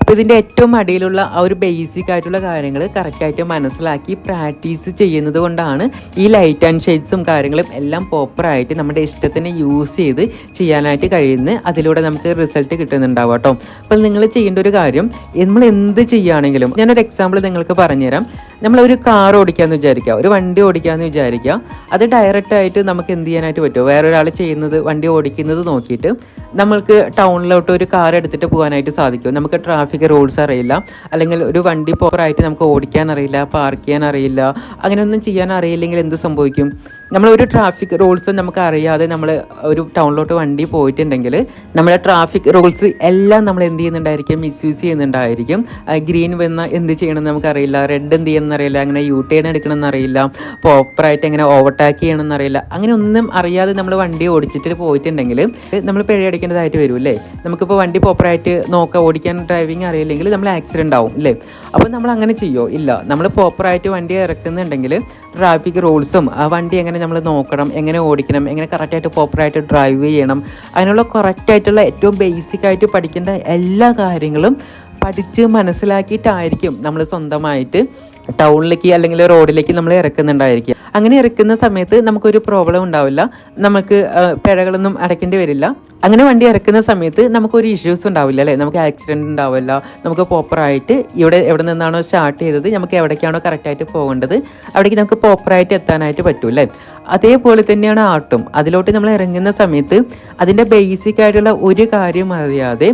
അപ്പോൾ ഇതിന്റെ ഏറ്റവും അടിയിലുള്ള ആ ഒരു ബേസിക് ആയിട്ടുള്ള കാര്യങ്ങൾ കറക്റ്റായിട്ട് മനസ്സിലാക്കി പ്രാക്ടീസ് ചെയ്യുന്നത് കൊണ്ടാണ് ഈ ലൈറ്റ് ആൻഡ് ഷെയ്ഡ്സും കാര്യങ്ങളും എല്ലാം പ്രോപ്പറായിട്ട് നമ്മുടെ ഇഷ്ടത്തിന് യൂസ് ചെയ്ത് ചെയ്യാനായിട്ട് കഴിയുന്നത്. അതിലൂടെ നമുക്ക് റിസൾട്ട് കിട്ടുന്നുണ്ടാവും കേട്ടോ. അപ്പോൾ നിങ്ങൾ ചെയ്യേണ്ട ഒരു കാര്യം നമ്മൾ എന്ത് ചെയ്യുകയാണെങ്കിലും ഞാനൊരു എക്സാമ്പിൾ നിങ്ങൾക്ക് പറഞ്ഞുതരാം. നമ്മളൊരു കാർ ഓടിക്കാമെന്ന് വിചാരിക്കുക ഒരു വണ്ടി ഓടിക്കാമെന്ന് വിചാരിക്കുക. അത് ഡയറക്റ്റായിട്ട് നമുക്ക് എന്ത് ചെയ്യാനായിട്ട് പറ്റുമോ വേറൊരാൾ ചെയ്യുന്നത് വണ്ടി ഓടിക്കുന്നത് നോക്കിയിട്ട് നമ്മൾക്ക് ടൗണിലോട്ട് ഒരു കാർ എടുത്തിട്ട് പോകാനായിട്ട് സാധിക്കും. നമുക്ക് ട്രാഫിക് റൂൾസ് അറിയില്ല. അല്ലെങ്കിൽ ഒരു വണ്ടി പോപ്പറായിട്ട് നമുക്ക് ഓടിക്കാൻ അറിയില്ല പാർക്ക് ചെയ്യാൻ അറിയില്ല അങ്ങനെയൊന്നും ചെയ്യാൻ അറിയില്ലെങ്കിൽ എന്ത് സംഭവിക്കും? നമ്മൾ ഒരു ട്രാഫിക് റൂൾസ് നമുക്ക് അറിയാതെ നമ്മൾ ഒരു ടൗണിലോട്ട് വണ്ടി പോയിട്ടുണ്ടെങ്കിൽ നമ്മുടെ ട്രാഫിക് റൂൾസ് എല്ലാം നമ്മൾ എന്ത് ചെയ്യുന്നുണ്ടായിരിക്കും? മിസ്യൂസ് ചെയ്യുന്നുണ്ടായിരിക്കും. ഗ്രീൻ വന്ന എന്ത് ചെയ്യണമെന്ന് നമുക്കറിയില്ല റെഡ് എന്ത് ചെയ്യണമെന്ന് അറിയില്ല അങ്ങനെ യു ടേൺ എടുക്കണമെന്ന് അറിയില്ല പ്രോപ്പറായിട്ട് എങ്ങനെ ഓവർടാക്ക് ചെയ്യണമെന്ന് അറിയില്ല അങ്ങനെ ഒന്നും അറിയാതെ നമ്മൾ വണ്ടി ഓടിച്ചിട്ട് പോയിട്ടുണ്ടെങ്കിൽ നമ്മൾ പിഴയടിക്കേണ്ടതായിട്ട് വരും അല്ലേ നമുക്കിപ്പോൾ വണ്ടി പ്രോപ്പറായിട്ട് നോക്കാം ഓടിക്കാൻ ഡ്രൈവിംഗ് അറിയില്ലെങ്കിൽ നമ്മൾ ആക്സിഡന്റ് ആവും അല്ലേ? അപ്പോൾ നമ്മൾ അങ്ങനെ ചെയ്യുമോ ഇല്ല. നമ്മൾ പ്രോപ്പറായിട്ട് വണ്ടി ഇറക്കുന്നുണ്ടെങ്കിൽ ട്രാഫിക് റൂൾസും ആ വണ്ടി എങ്ങനെ നമ്മൾ നോക്കണം എങ്ങനെ ഓടിക്കണം എങ്ങനെ കറക്റ്റായിട്ട് പ്രോപ്പറായിട്ട് ഡ്രൈവ് ചെയ്യണം അതിനുള്ള കറക്റ്റായിട്ടുള്ള ഏറ്റവും ബേസിക് ആയിട്ട് പഠിക്കേണ്ട എല്ലാ കാര്യങ്ങളും പഠിച്ച് മനസ്സിലാക്കിയിട്ടായിരിക്കും നമ്മൾ സ്വന്തമായിട്ട് ടൗണിലേക്ക് അല്ലെങ്കിൽ റോഡിലേക്ക് നമ്മൾ ഇറക്കുന്നുണ്ടായിരിക്കുക. അങ്ങനെ ഇറക്കുന്ന സമയത്ത് നമുക്കൊരു പ്രോബ്ലം ഉണ്ടാവില്ല. നമുക്ക് പിഴകളൊന്നും അടയ്ക്കേണ്ടി വരില്ല. അങ്ങനെ വണ്ടി ഇറക്കുന്ന സമയത്ത് നമുക്കൊരു ഇഷ്യൂസ് ഉണ്ടാവില്ല അല്ലേ? നമുക്ക് ആക്സിഡന്റ് ഉണ്ടാവില്ല. നമുക്ക് പ്രോപ്പറായിട്ട് ഇവിടെ എവിടെ നിന്നാണോ സ്റ്റാർട്ട് ചെയ്തത് നമുക്ക് എവിടേക്കാണോ കറക്റ്റായിട്ട് പോകേണ്ടത് അവിടേക്ക് നമുക്ക് പ്രോപ്പറായിട്ട് എത്താനായിട്ട് പറ്റും അല്ലേ അതേപോലെ തന്നെയാണ് ആട്ടും. അതിലോട്ട് നമ്മൾ ഇറങ്ങുന്ന സമയത്ത് അതിന്റെ ബേസിക് ആയിട്ടുള്ള ഒരു കാര്യം അറിയാതെ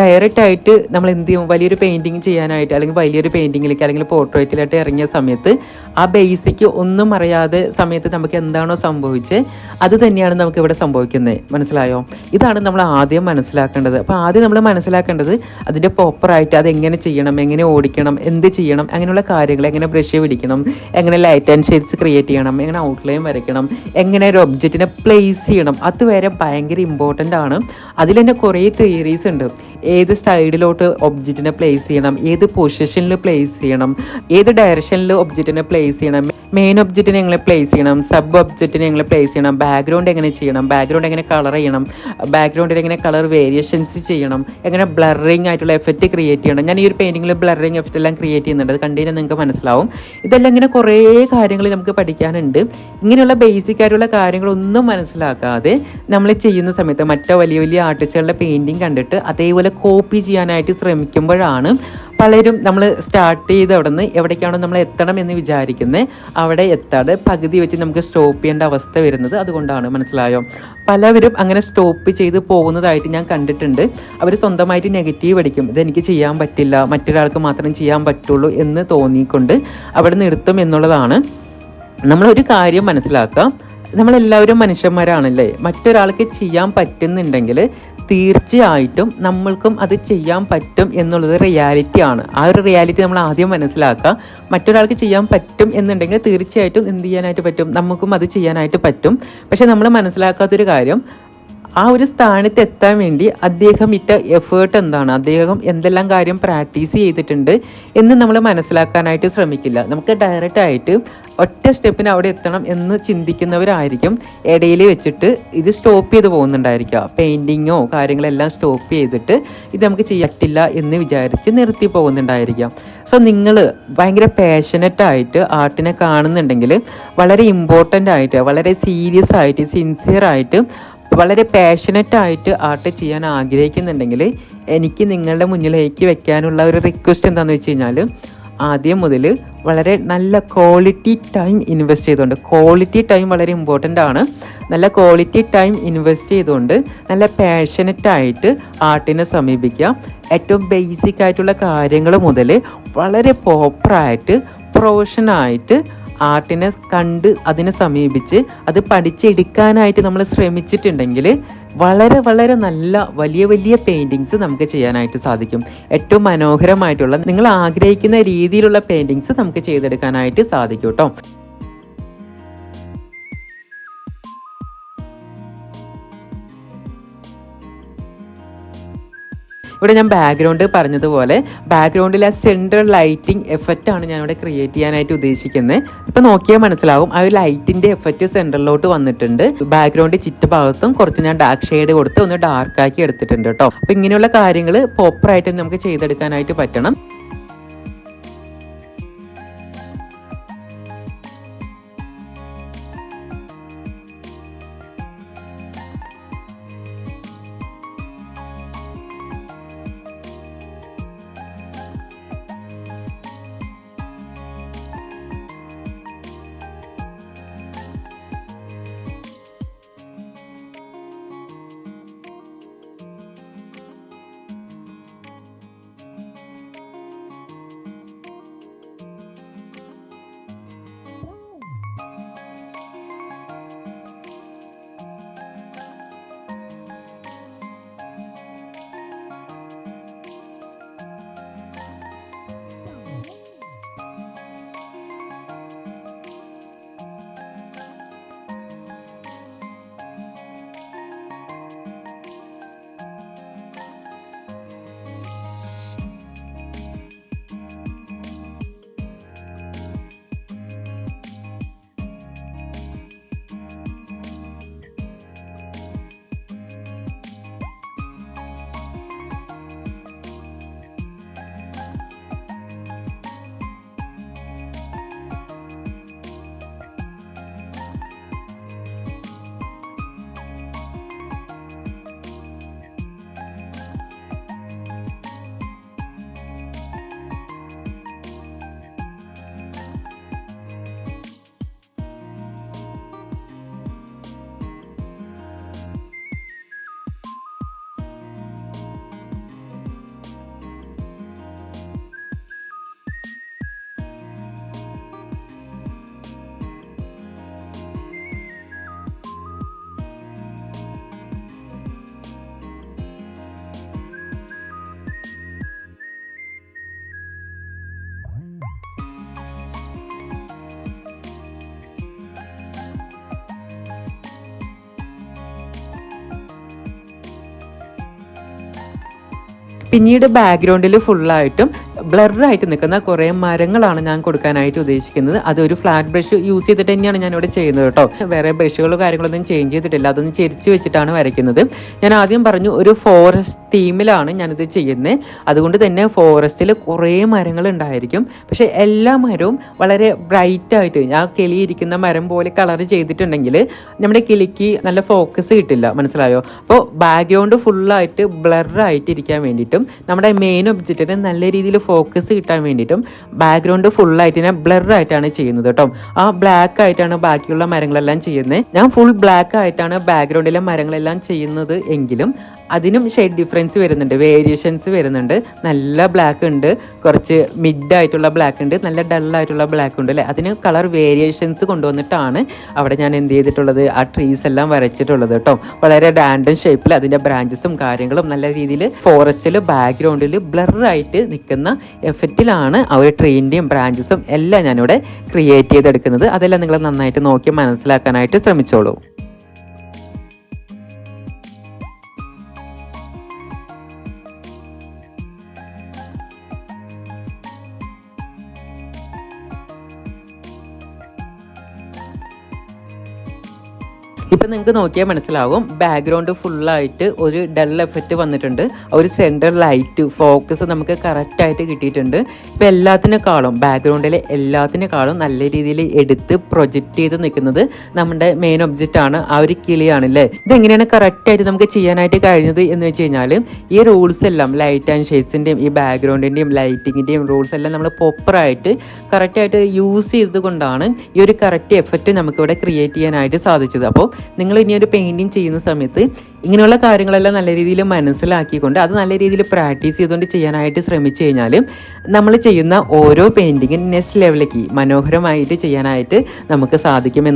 ഡയറക്റ്റ് ആയിട്ട് നമ്മൾ എന്ത് ചെയ്യും? വലിയൊരു പെയിന്റിങ് ചെയ്യാനായിട്ട് അല്ലെങ്കിൽ വലിയൊരു പെയിന്റിങ്ങിലേക്ക് അല്ലെങ്കിൽ പോർട്രേറ്റിലായിട്ട് ഇറങ്ങിയ സമയത്ത് ആ ബേസിക് ഒന്നും അറിയാതെ സമയത്ത് നമുക്ക് എന്താണോ സംഭവിച്ചത് അത് തന്നെയാണ് നമുക്ക് ഇവിടെ സംഭവിക്കുന്നത്. മനസ്സിലായോ? ഇതാണ് നമ്മൾ ആദ്യം മനസ്സിലാക്കേണ്ടത്. അപ്പോൾ ആദ്യം നമ്മൾ മനസ്സിലാക്കേണ്ടത് അതിന്റെ പ്രോപ്പറായിട്ട് അതെങ്ങനെ ചെയ്യണം എങ്ങനെ ഓടിക്കണം എന്ത് ചെയ്യണം അങ്ങനെയുള്ള കാര്യങ്ങൾ എങ്ങനെ ബ്രഷ് പിടിക്കണം എങ്ങനെ ലൈറ്റ് ആൻഡ് ഷെയ്ഡ്സ് ക്രിയേറ്റ് ചെയ്യണം എങ്ങനെ ഔട്ട്ലൈൻ വരയ്ക്കണം എങ്ങനെ ഒരു ഒബ്ജക്റ്റിനെ പ്ലേസ് ചെയ്യണം അതുവരെ ഭയങ്കര ഇമ്പോർട്ടന്റ് ആണ്. അതിൽ തന്നെ കുറേ തിയറീസ് ഉണ്ട്. ഏത് സൈഡിലോട്ട് ഒബ്ജക്റ്റിനെ പ്ലേസ് ചെയ്യണം? ഏത് പൊസിഷനിൽ പ്ലേസ് ചെയ്യണം? ഏത് ഡയറക്ഷനിൽ ഒബ്ജക്റ്റിനെ പ്ലേസ് ചെയ്യണം? മെയിൻ ഒബ്ജക്റ്റിനെ എങ്ങനെ പ്ലേസ് ചെയ്യണം? സബ് ഒബ്ജക്റ്റിനെ എങ്ങനെ പ്ലേസ് ചെയ്യണം? ബാക്ക്ഗ്രൗണ്ട് എങ്ങനെ ചെയ്യണം? ബാക്ക്ഗ്രൗണ്ട് എങ്ങനെ കളർ ചെയ്യണം? ബാക്ക്ഗ്രൗണ്ടിൽ എങ്ങനെ കളർ വേരിയേഷൻസ് ചെയ്യണം? എങ്ങനെ ബ്ലറിങ് ആയിട്ടുള്ള എഫക്റ്റ് ക്രിയേറ്റ് ചെയ്യണം? ഞാൻ ഈ ഒരു പെയിന്റിങ്ങിൽ ബ്ലറിങ് എഫക്റ്റ് എല്ലാം ക്രിയേറ്റ് ചെയ്യുന്നുണ്ട്. അത് കണ്ടു കഴിഞ്ഞാൽ നിങ്ങൾക്ക് മനസ്സിലാവും. ഇതെല്ലാം ഇങ്ങനെ കുറേ കാര്യങ്ങൾ നമുക്ക് പഠിക്കാനുണ്ട്. ഇങ്ങനെയുള്ള ബേസിക് ആയിട്ടുള്ള കാര്യങ്ങളൊന്നും മനസ്സിലാക്കാതെ നമ്മൾ ചെയ്യുന്ന സമയത്ത് മറ്റോ വലിയ വലിയ ആർട്ടിസ്റ്റുകളുടെ പെയിന്റിങ് കണ്ടിട്ട് അതേപോലെ കോപ്പി ചെയ്യാനായിട്ട് ശ്രമിക്കുമ്പോഴാണ് പലരും നമ്മൾ സ്റ്റാർട്ട് ചെയ്ത് അവിടെ നിന്ന് എവിടേക്കാണോ നമ്മൾ എത്തണം എന്ന് വിചാരിക്കുന്നത് അവിടെ എത്താതെ പകുതി വെച്ച് നമുക്ക് സ്റ്റോപ്പ് ചെയ്യേണ്ട അവസ്ഥ വരുന്നത് അതുകൊണ്ടാണ്. മനസ്സിലായോ? പലവരും അങ്ങനെ സ്റ്റോപ്പ് ചെയ്ത് പോകുന്നതായിട്ട് ഞാൻ കണ്ടിട്ടുണ്ട്. അവർ സ്വന്തമായിട്ട് നെഗറ്റീവ് അടിക്കും. ഇതെനിക്ക് ചെയ്യാൻ പറ്റില്ല. മറ്റൊരാൾക്ക് മാത്രം ചെയ്യാൻ പറ്റുള്ളൂ എന്ന് തോന്നിക്കൊണ്ട് അവിടെ നിർത്തും എന്നുള്ളതാണ്. നമ്മളൊരു കാര്യം മനസ്സിലാക്കാം. നമ്മളെല്ലാവരും മനുഷ്യന്മാരാണല്ലേ? മറ്റൊരാൾക്ക് ചെയ്യാൻ പറ്റുന്നുണ്ടെങ്കിൽ തീർച്ചയായിട്ടും നമ്മൾക്കും അത് ചെയ്യാൻ പറ്റും എന്നുള്ളത് റിയാലിറ്റി ആണ്. ആ ഒരു റിയാലിറ്റി നമ്മൾ ആദ്യം മനസ്സിലാക്കുക. മറ്റൊരാൾക്ക് ചെയ്യാൻ പറ്റും എന്നുണ്ടെങ്കിൽ തീർച്ചയായിട്ടും എന്ത് ചെയ്യാനായിട്ട് പറ്റും? നമുക്കും അത് ചെയ്യാനായിട്ട് പറ്റും. പക്ഷെ നമ്മൾ മനസ്സിലാക്കാത്തൊരു കാര്യം ആ ഒരു സ്ഥാനത്ത് എത്താൻ വേണ്ടി അദ്ദേഹം ഇട്ട എഫേർട്ട് എന്താണ്? അദ്ദേഹം എന്തെല്ലാം കാര്യം പ്രാക്ടീസ് ചെയ്തിട്ടുണ്ട് എന്ന് നമ്മൾ മനസ്സിലാക്കാനായിട്ട് ശ്രമിക്കില്ല. നമുക്ക് ഡയറക്റ്റ് ആയിട്ട് ഒറ്റ സ്റ്റെപ്പിന് അവിടെ എത്തണം എന്ന് ചിന്തിക്കുന്നവരായിരിക്കും. ഇടയിൽ വെച്ചിട്ട് ഇത് സ്റ്റോപ്പ് ചെയ്ത് പോകുന്നുണ്ടായിരിക്കുക പെയിന്റിങ്ങോ കാര്യങ്ങളെല്ലാം സ്റ്റോപ്പ് ചെയ്തിട്ട് ഇത് നമുക്ക് ചെയ്യത്തില്ല എന്ന് വിചാരിച്ച് നിർത്തി പോകുന്നുണ്ടായിരിക്കാം. സോ നിങ്ങൾ ഭയങ്കര പാഷനറ്റ് ആയിട്ട് ആർട്ടിനെ കാണുന്നുണ്ടെങ്കിൽ വളരെ ഇമ്പോർട്ടന്റ് ആയിട്ട് വളരെ സീരിയസ് ആയിട്ട് സിൻസിയർ ആയിട്ട് വളരെ പാഷനറ്റ് ആയിട്ട് ആർട്ട് ചെയ്യാൻ ആഗ്രഹിക്കുന്നുണ്ടെങ്കിൽ എനിക്ക് നിങ്ങളുടെ മുന്നിലേക്ക് വെക്കാനുള്ള ഒരു റിക്വസ്റ്റ് എന്താണെന്ന് വെച്ച് കഴിഞ്ഞാൽ ആദ്യം മുതൽ വളരെ നല്ല ക്വാളിറ്റി ടൈം ഇൻവെസ്റ്റ് ചെയ്തുകൊണ്ട് ക്വാളിറ്റി ടൈം വളരെ ഇമ്പോർട്ടന്റ് ആണ്. നല്ല ക്വാളിറ്റി ടൈം ഇൻവെസ്റ്റ് ചെയ്തുകൊണ്ട് നല്ല പാഷനറ്റ് ആയിട്ട് ആർട്ടിനെ സമീപിക്കുക. ഏറ്റവും ബേസിക് ആയിട്ടുള്ള കാര്യങ്ങൾ മുതൽ വളരെ പ്രോപ്പറായിട്ട് പ്രൊഫഷനായിട്ട് ആർട്ടിനെ കണ്ട് അതിനെ സമീപിച്ച് അത് പഠിച്ചെടുക്കാനായിട്ട് നമ്മൾ ശ്രമിച്ചിട്ടുണ്ടെങ്കിൽ വളരെ വളരെ നല്ല വലിയ വലിയ പെയിന്റിങ്സ് നമുക്ക് ചെയ്യാനായിട്ട് സാധിക്കും. ഏറ്റവും മനോഹരമായിട്ടുള്ള നിങ്ങൾ ആഗ്രഹിക്കുന്ന രീതിയിലുള്ള പെയിന്റിങ്സ് നമുക്ക് ചെയ്തെടുക്കാനായിട്ട് സാധിക്കും കേട്ടോ. ഇവിടെ ഞാൻ ബാക്ക്ഗ്രൗണ്ട് പറഞ്ഞതുപോലെ ബാക്ക്ഗ്രൗണ്ടിൽ ആ സെൻട്രൽ ലൈറ്റിംഗ് എഫക്റ്റ് ആണ് ഞാനിവിടെ ക്രിയേറ്റ് ചെയ്യാനായിട്ട് ഉദ്ദേശിക്കുന്നത് ഇപ്പം നോക്കിയാൽ മനസ്സിലാവും ആ ഒരു ലൈറ്റിന്റെ എഫക്റ്റ് സെൻട്രലിലോട്ട് വന്നിട്ടുണ്ട്. ബാക്ക്ഗ്രൗണ്ട് ചുറ്റുഭാഗത്തും കുറച്ച് ഞാൻ ഡാർക്ക് ഷെയ്ഡ് കൊടുത്ത് ഒന്ന് ഡാർക്ക് ആക്കി എടുത്തിട്ടുണ്ട് കേട്ടോ അപ്പം ഇങ്ങനെയുള്ള കാര്യങ്ങൾ പ്രോപ്പറായിട്ട് നമുക്ക് ചെയ്തെടുക്കാനായിട്ട് പറ്റണം. പിന്നീട് ബാക്ക്ഗ്രൗണ്ടിൽ ഫുള്ളായിട്ടും ബ്ലറായിട്ട് നിൽക്കുന്ന കുറേ മരങ്ങളാണ് ഞാൻ കൊടുക്കാനായിട്ട് ഉദ്ദേശിക്കുന്നത്. അതൊരു ഫ്ലാറ്റ് ബ്രഷ് യൂസ് ചെയ്തിട്ട് തന്നെയാണ് ഞാൻ ഇവിടെ ചെയ്യുന്നത് കേട്ടോ. വേറെ ബ്രഷുകളോ കാര്യങ്ങളൊന്നും ചേഞ്ച് ചെയ്തിട്ടില്ല. അതൊന്നും ചെരിച്ച് വെച്ചിട്ടാണ് വരയ്ക്കുന്നത്. ഞാൻ ആദ്യം പറഞ്ഞു ഒരു ഫോറസ്റ്റ് തീമിലാണ് ഞാനിത് ചെയ്യുന്നത്. അതുകൊണ്ട് തന്നെ ഫോറസ്റ്റിൽ കുറേ മരങ്ങൾ ഉണ്ടായിരിക്കും. പക്ഷേ എല്ലാ മരവും വളരെ ബ്രൈറ്റായിട്ട് ആ കിളി മരം പോലെ കളർ ചെയ്തിട്ടുണ്ടെങ്കിൽ നമ്മുടെ കിളിക്ക് നല്ല ഫോക്കസ് കിട്ടില്ല. മനസ്സിലായോ? അപ്പോൾ ബാക്ക്ഗ്രൗണ്ട് ഫുള്ളായിട്ട് ബ്ലറായിട്ട് ഇരിക്കാൻ വേണ്ടിയിട്ടും നമ്മുടെ മെയിൻ ഒബ്ജക്റ്റിന് നല്ല രീതിയിൽ ഫോക്കസ് കിട്ടാൻ വേണ്ടിയിട്ടും ബാക്ക്ഗ്രൗണ്ട് ഫുള്ളായിട്ട് ഞാൻ ബ്ലറായിട്ടാണ് ചെയ്യുന്നത് കേട്ടോ. ആ ബ്ലാക്ക് ആയിട്ടാണ് ബാക്കിയുള്ള മരങ്ങളെല്ലാം ചെയ്യുന്നത്. ഞാൻ ഫുൾ ബ്ലാക്ക് ആയിട്ടാണ് ബാക്ക്ഗ്രൗണ്ടിലെ മരങ്ങളെല്ലാം ചെയ്യുന്നത് എങ്കിലും അതിനും ഷെയ്ഡ് ഡിഫറൻസ് വരുന്നുണ്ട്. വേരിയേഷൻസ് വരുന്നുണ്ട്. നല്ല ബ്ലാക്ക് ഉണ്ട്. കുറച്ച് മിഡ് ആയിട്ടുള്ള ബ്ലാക്ക് ഉണ്ട്. നല്ല ഡൾ ആയിട്ടുള്ള ബ്ലാക്ക് ഉണ്ട് അല്ലേ? അതിന് കളർ വേരിയേഷൻസ് കൊണ്ടുവന്നിട്ടാണ് അവിടെ ഞാൻ എന്ത് ചെയ്തിട്ടുള്ളത്? ആ ട്രീസ് എല്ലാം വരച്ചിട്ടുള്ളത് കേട്ടോ. വളരെ ഡാൻഡൻ ഷേപ്പിൽ അതിന്റെ ബ്രാഞ്ചസും കാര്യങ്ങളും നല്ല രീതിയിൽ ഫോറസ്റ്റിൽ ബാക്ക്ഗ്രൗണ്ടിൽ ബ്ലറായിട്ട് നിൽക്കുന്ന എഫക്റ്റിലാണ് ആ ഒരു ട്രീന്റെയും ബ്രാഞ്ചസും എല്ലാം ഞാനിവിടെ ക്രിയേറ്റ് ചെയ്തെടുക്കുന്നത്. അതെല്ലാം നിങ്ങൾ നന്നായിട്ട് നോക്കി മനസ്സിലാക്കാനായിട്ട് ശ്രമിച്ചോളൂ. നിങ്ങൾക്ക് നോക്കിയാൽ മനസ്സിലാവും ബാക്ക്ഗ്രൗണ്ട് ഫുള്ളായിട്ട് ഒരു ഡൾ എഫക്റ്റ് വന്നിട്ടുണ്ട്. ഒരു സെന്റർ ലൈറ്റ് ഫോക്കസ് നമുക്ക് കറക്റ്റായിട്ട് കിട്ടിയിട്ടുണ്ട്. ഇപ്പം എല്ലാത്തിനേക്കാളും ബാക്ക്ഗ്രൗണ്ടിലെ എല്ലാത്തിനേക്കാളും നല്ല രീതിയിൽ എടുത്ത് പ്രൊജക്റ്റ് ചെയ്ത് നിൽക്കുന്നത് നമ്മുടെ മെയിൻ ഒബ്ജക്റ്റ് ആണ് ആ ഒരു കിളിയാണ് അല്ലേ ഇതെങ്ങനെയാണ് കറക്റ്റായിട്ട് നമുക്ക് ചെയ്യാനായിട്ട് കഴിഞ്ഞത് എന്ന് വെച്ച് കഴിഞ്ഞാൽ ഈ റൂൾസ് എല്ലാം ലൈറ്റ് ആൻഡ് ഷെയ്ഡ്സിന്റെയും ഈ ബാക്ക്ഗ്രൗണ്ടിന്റെയും ലൈറ്റിങ്ങിന്റെയും റൂൾസ് എല്ലാം നമ്മൾ പ്രോപ്പറായിട്ട് കറക്റ്റായിട്ട് യൂസ് ചെയ്തുകൊണ്ടാണ് ഈ ഒരു കറക്റ്റ് എഫക്റ്റ് നമുക്കിവിടെ ക്രിയേറ്റ് ചെയ്യാനായിട്ട് സാധിച്ചത്. അപ്പോൾ നിങ്ങൾ ഇനി ഒരു പെയിന്റിങ് ചെയ്യുന്ന സമയത്ത് ഇങ്ങനെയുള്ള കാര്യങ്ങളെല്ലാം നല്ല രീതിയിൽ മനസ്സിലാക്കിക്കൊണ്ട് അത് നല്ല രീതിയിൽ പ്രാക്ടീസ് ചെയ്തുകൊണ്ട് ചെയ്യാനായിട്ട് ശ്രമിച്ചു കഴിഞ്ഞാൽ നമ്മൾ ചെയ്യുന്ന ഓരോ പെയിന്റിങ്ങും നെക്സ്റ്റ് ലെവലിലേക്ക് മനോഹരമായിട്ട് ചെയ്യാനായിട്ട് നമുക്ക് സാധിക്കും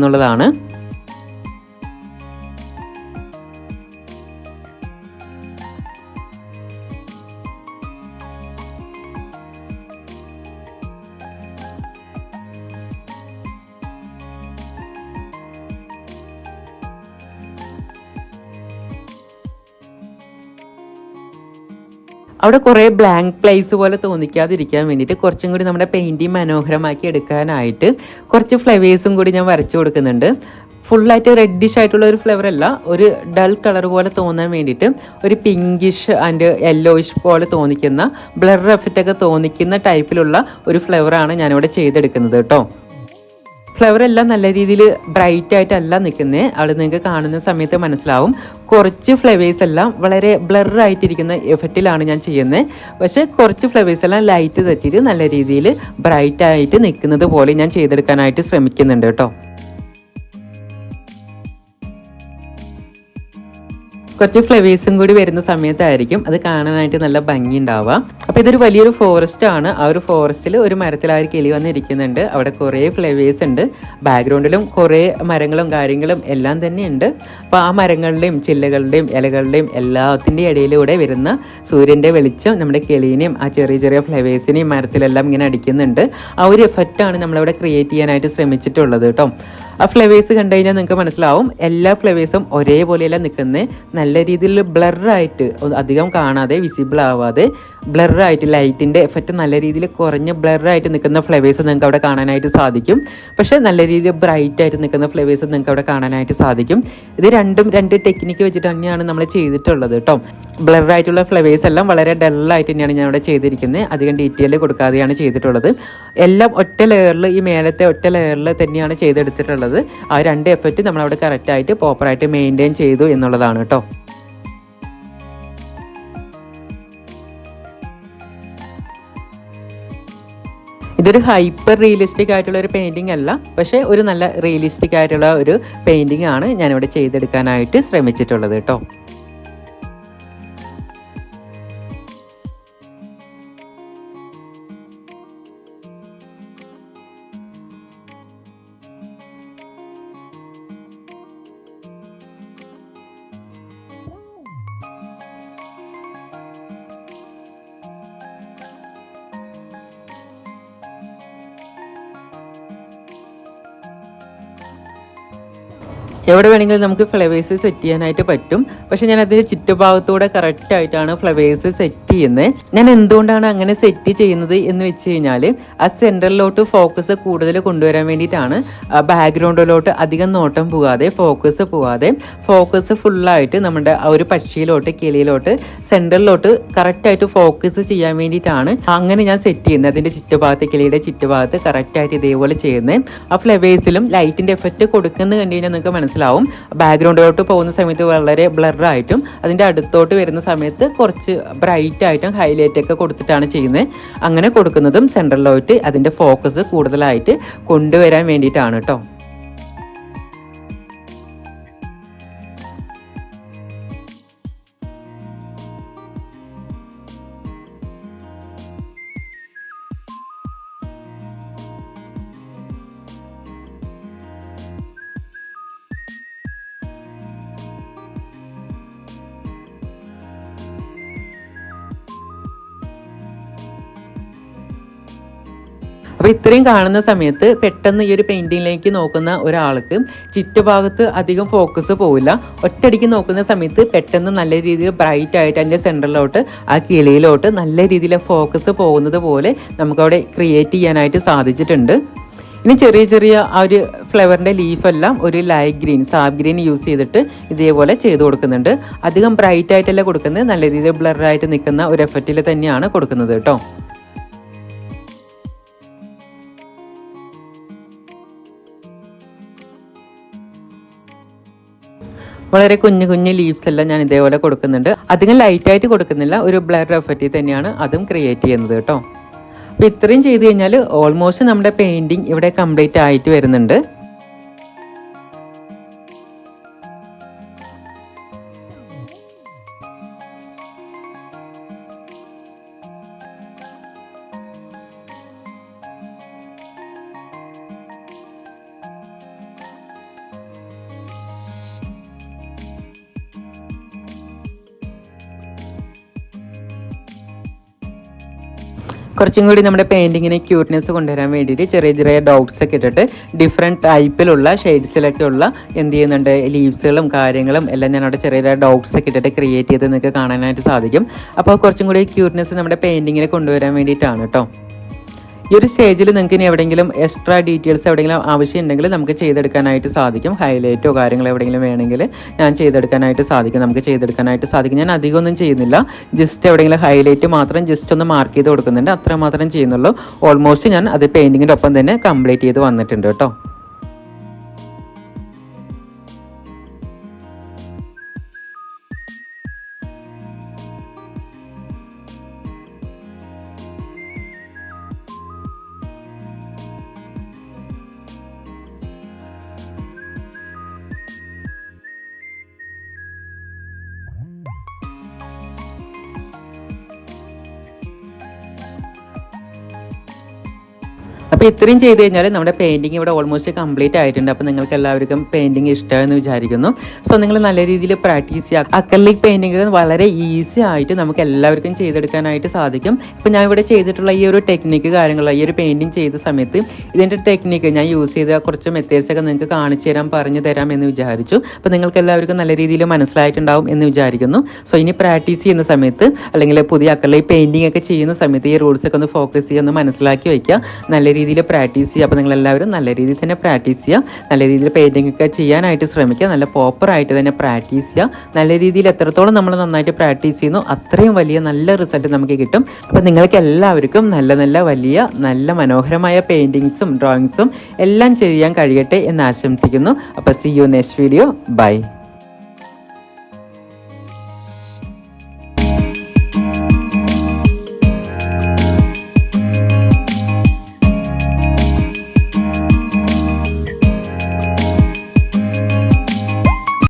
അവിടെ കുറേ ബ്ലാങ്ക് പ്ലേസ് പോലെ തോന്നിക്കാതിരിക്കാൻ വേണ്ടിയിട്ട് കുറച്ചും കൂടി നമ്മുടെ പെയിന്റിങ് മനോഹരമാക്കി എടുക്കാനായിട്ട് കുറച്ച് ഫ്ലവേഴ്സും കൂടി ഞാൻ വരച്ചു കൊടുക്കുന്നുണ്ട്. ഫുള്ളായിട്ട് റെഡിഷ് ആയിട്ടുള്ള ഒരു ഫ്ലവർ അല്ല ഒരു ഡൾ കളർ പോലെ തോന്നാൻ വേണ്ടിയിട്ട് ഒരു പിങ്കിഷ് ആൻഡ് യെല്ലോയിഷ് പോലെ തോന്നിക്കുന്ന ബ്ലർ എഫക്റ്റ് ഒക്കെ തോന്നിക്കുന്ന ടൈപ്പിലുള്ള ഒരു ഫ്ലേവറാണ് ഞാനിവിടെ ചെയ്തെടുക്കുന്നത് കേട്ടോ. ഫ്ലവർ എല്ലാം നല്ല രീതിയിൽ ബ്രൈറ്റ് ആയിട്ടല്ല നിൽക്കുന്നത് അവിടെ നിങ്ങൾക്ക് കാണുന്ന സമയത്ത് മനസ്സിലാവും. കുറച്ച് ഫ്ലവേഴ്സ് എല്ലാം വളരെ ബ്ലർ ആയിട്ടിരിക്കുന്ന എഫക്റ്റിലാണ് ഞാൻ ചെയ്യുന്നത് പക്ഷേ കുറച്ച് ഫ്ലവേഴ്സ് എല്ലാം ലൈറ്റ് തട്ടിയിട്ട് നല്ല രീതിയിൽ ബ്രൈറ്റ് ആയിട്ട് നിൽക്കുന്നത് പോലെ ഞാൻ ചെയ്തെടുക്കാനായിട്ട് ശ്രമിക്കുന്നുണ്ട് കേട്ടോ. കുറച്ച് ഫ്ലവേഴ്സും കൂടി വരുന്ന സമയത്തായിരിക്കും അത് കാണാനായിട്ട് നല്ല ഭംഗി ഉണ്ടാവുക അപ്പോൾ ഇതൊരു വലിയൊരു ഫോറസ്റ്റ് ആണ്. ആ ഒരു ഫോറസ്റ്റിൽ ഒരു മരത്തിൽ ആ ഒരു കിളി വന്നിരിക്കുന്നുണ്ട്. അവിടെ കുറേ ഫ്ലവേഴ്സ് ഉണ്ട്. ബാക്ക്ഗ്രൗണ്ടിലും കുറേ മരങ്ങളും കാര്യങ്ങളും എല്ലാം തന്നെ ഉണ്ട് അപ്പോൾ ആ മരങ്ങളുടെയും ചില്ലകളുടെയും ഇലകളുടെയും എല്ലാത്തിന്റെ ഇടയിലൂടെ വരുന്ന സൂര്യന്റെ വെളിച്ചം നമ്മുടെ കിളീനെയും ആ ചെറിയ ചെറിയ ഫ്ലവേഴ്സിനെയും മരത്തിലെല്ലാം ഇങ്ങനെ അടിക്കുന്നുണ്ട്. ആ ഒരു എഫക്റ്റ് എഫക്റ്റാണ് നമ്മളിവിടെ ക്രിയേറ്റ് ചെയ്യാനായിട്ട് ശ്രമിച്ചിട്ടുള്ളത് കേട്ടോ. ആ ഫ്ലവേഴ്സ് കണ്ടു കഴിഞ്ഞാൽ നിങ്ങൾക്ക് മനസ്സിലാവും എല്ലാ ഫ്ലവേഴ്സും ഒരേപോലെയല്ല നിൽക്കുന്നത് നല്ല രീതിയിൽ ബ്ലറായിട്ട് അധികം കാണാതെ വിസിബിൾ ആവാതെ ബ്ലറായിട്ട് ലൈറ്റിന്റെ എഫക്റ്റ് നല്ല രീതിയിൽ കുറഞ്ഞ ബ്ലറായിട്ട് നിൽക്കുന്ന ഫ്ലവേഴ്സ് നിങ്ങൾക്ക് അവിടെ കാണാനായിട്ട് സാധിക്കും. പക്ഷേ നല്ല രീതിയിൽ ബ്രൈറ്റായിട്ട് നിൽക്കുന്ന ഫ്ലവേഴ്സ് നിങ്ങൾക്ക് അവിടെ കാണാനായിട്ട് സാധിക്കും. ഇത് രണ്ടും രണ്ട് ടെക്നിക്ക് വെച്ചിട്ട് തന്നെയാണ് നമ്മൾ ചെയ്തിട്ടുള്ളത് കേട്ടോ ബ്ലറായിട്ടുള്ള ഫ്ലവേഴ്സ് എല്ലാം വളരെ ഡള്ളായിട്ട് തന്നെയാണ് ഞാൻ ഇവിടെ ചെയ്തിരിക്കുന്നത് അധികം ഡീറ്റെയിൽ കൊടുക്കാതെയാണ് ചെയ്തിട്ടുള്ളത്. എല്ലാം ഒറ്റ ലെയറിൽ ഈ മേലത്തെ ഒറ്റ ലെയറിൽ തന്നെയാണ് ചെയ്തെടുത്തിട്ടുള്ളത്. ആ രണ്ട് എഫക്റ്റ് നമ്മളവിടെ കറക്റ്റായിട്ട് പ്രോപ്പറായിട്ട് മെയിന്റെയിൻ ചെയ്തു എന്നുള്ളതാണ് കേട്ടോ. ഇതൊരു ഹൈപ്പർ റിയലിസ്റ്റിക് ആയിട്ടുള്ള ഒരു പെയിന്റിംഗ് അല്ല പക്ഷേ ഒരു നല്ല റിയലിസ്റ്റിക് ആയിട്ടുള്ള ഒരു പെയിന്റിംഗ് ആണ് ഞാനിവിടെ ചെയ്തെടുക്കാനായിട്ട് ശ്രമിച്ചിട്ടുള്ളത് കേട്ടോ. എവിടെ വേണമെങ്കിലും നമുക്ക് ഫ്ലവേഴ്സ് സെറ്റ് ചെയ്യാനായിട്ട് പറ്റും. പക്ഷെ ഞാൻ അതിന്റെ ചുറ്റുഭാഗത്തൂടെ കറക്റ്റ് ആയിട്ടാണ് ഫ്ലവേഴ്സ് സെറ്റ് ചെയ്യുന്നത് ഞാൻ എന്തുകൊണ്ടാണ് അങ്ങനെ സെറ്റ് ചെയ്യുന്നത് എന്ന് വെച്ച് കഴിഞ്ഞാൽ ആ സെന്ററിലോട്ട് ഫോക്കസ് കൂടുതൽ കൊണ്ടുവരാൻ വേണ്ടിയിട്ടാണ്. ബാക്ക്ഗ്രൗണ്ടിലോട്ട് അധികം നോട്ടം പോകാതെ ഫോക്കസ് പോകാതെ ഫോക്കസ് ഫുള്ളായിട്ട് നമ്മുടെ ആ ഒരു പക്ഷിയിലോട്ട് കിളിയിലോട്ട് സെന്ററിലോട്ട് കറക്റ്റായിട്ട് ഫോക്കസ് ചെയ്യാൻ വേണ്ടിയിട്ടാണ് അങ്ങനെ ഞാൻ സെറ്റ് ചെയ്യുന്നത്. അതിന്റെ ചുറ്റുഭാഗത്ത് കിളിയുടെ ചുറ്റുഭാഗത്ത് കറക്റ്റായിട്ട് ഇതേപോലെ ചെയ്യുന്നത് ആ ഫ്ലവേഴ്സിലും ലൈറ്റിന്റെ എഫക്റ്റ് കൊടുക്കുന്നത് കണ്ടു കഴിഞ്ഞാൽ നിങ്ങൾക്ക് മനസ്സിലാവും. ബാക്ക്ഗ്രൗണ്ടിലോട്ട് പോകുന്ന സമയത്ത് വളരെ ബ്ലറായിട്ടും അതിന്റെ അടുത്തോട്ട് വരുന്ന സമയത്ത് കുറച്ച് ബ്രൈറ്റ് ആയിട്ടും ഹൈലൈറ്റ് ഒക്കെ കൊടുത്തിട്ടാണ് ചെയ്യുന്നത്. അങ്ങനെ കൊടുക്കുന്നതും സെൻട്രലിലോട്ട് അതിന്റെ ഫോക്കസ് കൂടുതലായിട്ട് കൊണ്ടുവരാൻ വേണ്ടിയിട്ടാണ് കേട്ടോ അപ്പോൾ ഇത്രയും കാണുന്ന സമയത്ത് പെട്ടെന്ന് ഈ ഒരു പെയിന്റിങ്ങിലേക്ക് നോക്കുന്ന ഒരാൾക്ക് ചുറ്റുഭാഗത്ത് അധികം ഫോക്കസ് പോവില്ല. ഒറ്റയടിക്ക് നോക്കുന്ന സമയത്ത് പെട്ടെന്ന് നല്ല രീതിയിൽ ബ്രൈറ്റ് ആയിട്ട് അതിന്റെ സെന്ററിലോട്ട് ആ കിളിയിലോട്ട് നല്ല രീതിയിൽ ഫോക്കസ് പോകുന്നത് പോലെ നമുക്കവിടെ ക്രിയേറ്റ് ചെയ്യാനായിട്ട് സാധിച്ചിട്ടുണ്ട്. ഇനി ചെറിയ ചെറിയ ആ ഒരു ഫ്ലവറിന്റെ ലീഫെല്ലാം ഒരു light green sap green use ചെയ്തിട്ട് ഇതേപോലെ ചെയ്ത് കൊടുക്കുന്നുണ്ട്. അധികം ബ്രൈറ്റ് ആയിട്ടല്ല കൊടുക്കുന്നത് നല്ല രീതിയിൽ ബ്ലറായിട്ട് നിൽക്കുന്ന ഒരു എഫക്റ്റിൽ തന്നെയാണ് കൊടുക്കുന്നത് കേട്ടോ. വളരെ കുഞ്ഞു കുഞ്ഞു ലീവ്സ് എല്ലാം ഞാൻ ഇതേപോലെ കൊടുക്കുന്നുണ്ട്. അധികം ലൈറ്റായിട്ട് കൊടുക്കുന്നില്ല ഒരു ബ്ലർ എഫക്റ്റിൽ തന്നെയാണ് അതും ക്രിയേറ്റ് ചെയ്യുന്നത് കേട്ടോ. അപ്പോൾ ഇത്രയും ചെയ്ത് കഴിഞ്ഞാൽ ഓൾമോസ്റ്റ് നമ്മുടെ പെയിന്റിങ് ഇവിടെ കംപ്ലീറ്റ് ആയിട്ട് വരുന്നുണ്ട്. കുറച്ചും കൂടി നമ്മുടെ പെയിന്റിങ്ങിന് ക്യൂട്ട്നെസ് കൊണ്ടുവരാൻ വേണ്ടിയിട്ട് ചെറിയ ചെറിയ ഡോട്ട്സ് ഒക്കെ ഇട്ടിട്ട് ഡിഫറെന്റ് ടൈപ്പിലുള്ള ഷെയ്ഡ്സിലൊക്കെ ഉള്ള എന്ത് ചെയ്യുന്നുണ്ട്? ലീവ്സുകളും കാര്യങ്ങളും എല്ലാം ഞാൻ അവിടെ ചെറിയ ചെറിയ ഡോട്ട്സ് ഒക്കെ ഇട്ടിട്ട് ക്രിയേറ്റ് ചെയ്ത് നിങ്ങൾക്ക് കാണാനായിട്ട് സാധിക്കും. അപ്പോൾ കുറച്ചും കൂടി ക്യൂട്ട്നെസ് നമ്മുടെ പെയിന്റിങ്ങിന് കൊണ്ടുവരാൻ വേണ്ടിയിട്ടാണ് കേട്ടോ. ഈ ഒരു സ്റ്റേജിൽ നിങ്ങൾക്ക് ഇനി എവിടെയെങ്കിലും എക്സ്ട്രാ ഡീറ്റെയിൽസ് എവിടെയെങ്കിലും ആവശ്യമുണ്ടെങ്കിൽ നമുക്ക് ചെയ്തെടുക്കാനായിട്ട് സാധിക്കും. ഹൈലൈറ്റോ കാര്യങ്ങളോ എവിടെയെങ്കിലും വേണമെങ്കിൽ ഞാൻ ചെയ്തെടുക്കാനായിട്ട് സാധിക്കും. നമുക്ക് ചെയ്തെടുക്കാനായിട്ട് സാധിക്കും. ഞാൻ അധികമൊന്നും ചെയ്യുന്നില്ല. ജസ്റ്റ് എവിടെയെങ്കിലും ഹൈലൈറ്റ് മാത്രം ജസ്റ്റ് ഒന്ന് മാർക്ക് ചെയ്ത് കൊടുക്കുന്നുണ്ട്. അത്ര മാത്രം ചെയ്യുന്നുള്ളൂ. ഓൾമോസ്റ്റ് ഞാൻ അത് പെയിന്റിങ്ങിന്റെ ഒപ്പം തന്നെ കംപ്ലീറ്റ് ചെയ്ത് വന്നിട്ടുണ്ട് കേട്ടോ. അപ്പോൾ ഇത്രയും ചെയ്ത് കഴിഞ്ഞാൽ നമ്മുടെ പെയിന്റിങ് ഇവിടെ ഓൾമോസ്റ്റ് കംപ്ലീറ്റ് ആയിട്ടുണ്ട്. അപ്പോൾ നിങ്ങൾക്ക് എല്ലാവർക്കും പെയിന്റിങ് ഇഷ്ടമെന്ന് വിചാരിക്കുന്നു. സോ നിങ്ങൾ നല്ല രീതിയിൽ പ്രാക്ടീസ് ചെയ്യുക അക്കർലിക് പെയിന്റിങ് വളരെ ഈസി ആയിട്ട് നമുക്ക് എല്ലാവർക്കും ചെയ്തെടുക്കാനായിട്ട് സാധിക്കും. ഇപ്പോൾ ഞാൻ ഇവിടെ ചെയ്തിട്ടുള്ള ഈ ഒരു ടെക്നിക്ക് കാര്യങ്ങൾ ഈ ഒരു പെയിന്റിങ് ചെയ്ത സമയത്ത് ഇതിന്റെ ടെക്നിക്ക് ഞാൻ യൂസ് ചെയ്ത കുറച്ച് മെത്തേഡ്സ് ഒക്കെ നിങ്ങൾക്ക് കാണിച്ചു തരാൻ പറഞ്ഞു തരാം എന്ന് വിചാരിച്ചു. അപ്പോൾ നിങ്ങൾക്ക് എല്ലാവർക്കും നല്ല രീതിയിൽ മനസ്സിലായിട്ടുണ്ടാവും എന്ന് വിചാരിക്കുന്നു. സോ ഇനി പ്രാക്ടീസ് ചെയ്യുന്ന സമയത്ത് അല്ലെങ്കിൽ പുതിയ അക്കർലിക് പെയിന്റിങ് ഒക്കെ ചെയ്യുന്ന സമയത്ത് ഈ റൂൾസ് ഒക്കെ ഒന്ന് ഫോക്കസ് ചെയ്യുക ഒന്ന് മനസ്സിലാക്കി വയ്ക്കുക. നല്ല രീതിയിൽ പ്രാക്ടീസ് ചെയ്യുക. അപ്പോൾ നിങ്ങളെല്ലാവരും നല്ല രീതിയിൽ തന്നെ പ്രാക്ടീസ് ചെയ്യുക. നല്ല രീതിയിൽ പെയിന്റിംഗ് ഒക്കെ ചെയ്യാനായിട്ട് ശ്രമിക്കുക. നല്ല പ്രോപ്പറായിട്ട് തന്നെ പ്രാക്ടീസ് ചെയ്യുക. നല്ല രീതിയിൽ എത്രത്തോളം നമ്മൾ നന്നായിട്ട് പ്രാക്ടീസ് ചെയ്യുന്നു അത്രയും വലിയ നല്ല റിസൾട്ട് നമുക്ക് കിട്ടും. അപ്പോൾ നിങ്ങൾക്ക് എല്ലാവർക്കും നല്ല നല്ല വലിയ നല്ല മനോഹരമായ പെയിന്റിങ്സും ഡ്രോയിങ്സും എല്ലാം ചെയ്യാൻ കഴിയട്ടെ എന്ന് ആശംസിക്കുന്നു. അപ്പോൾ see you next video bye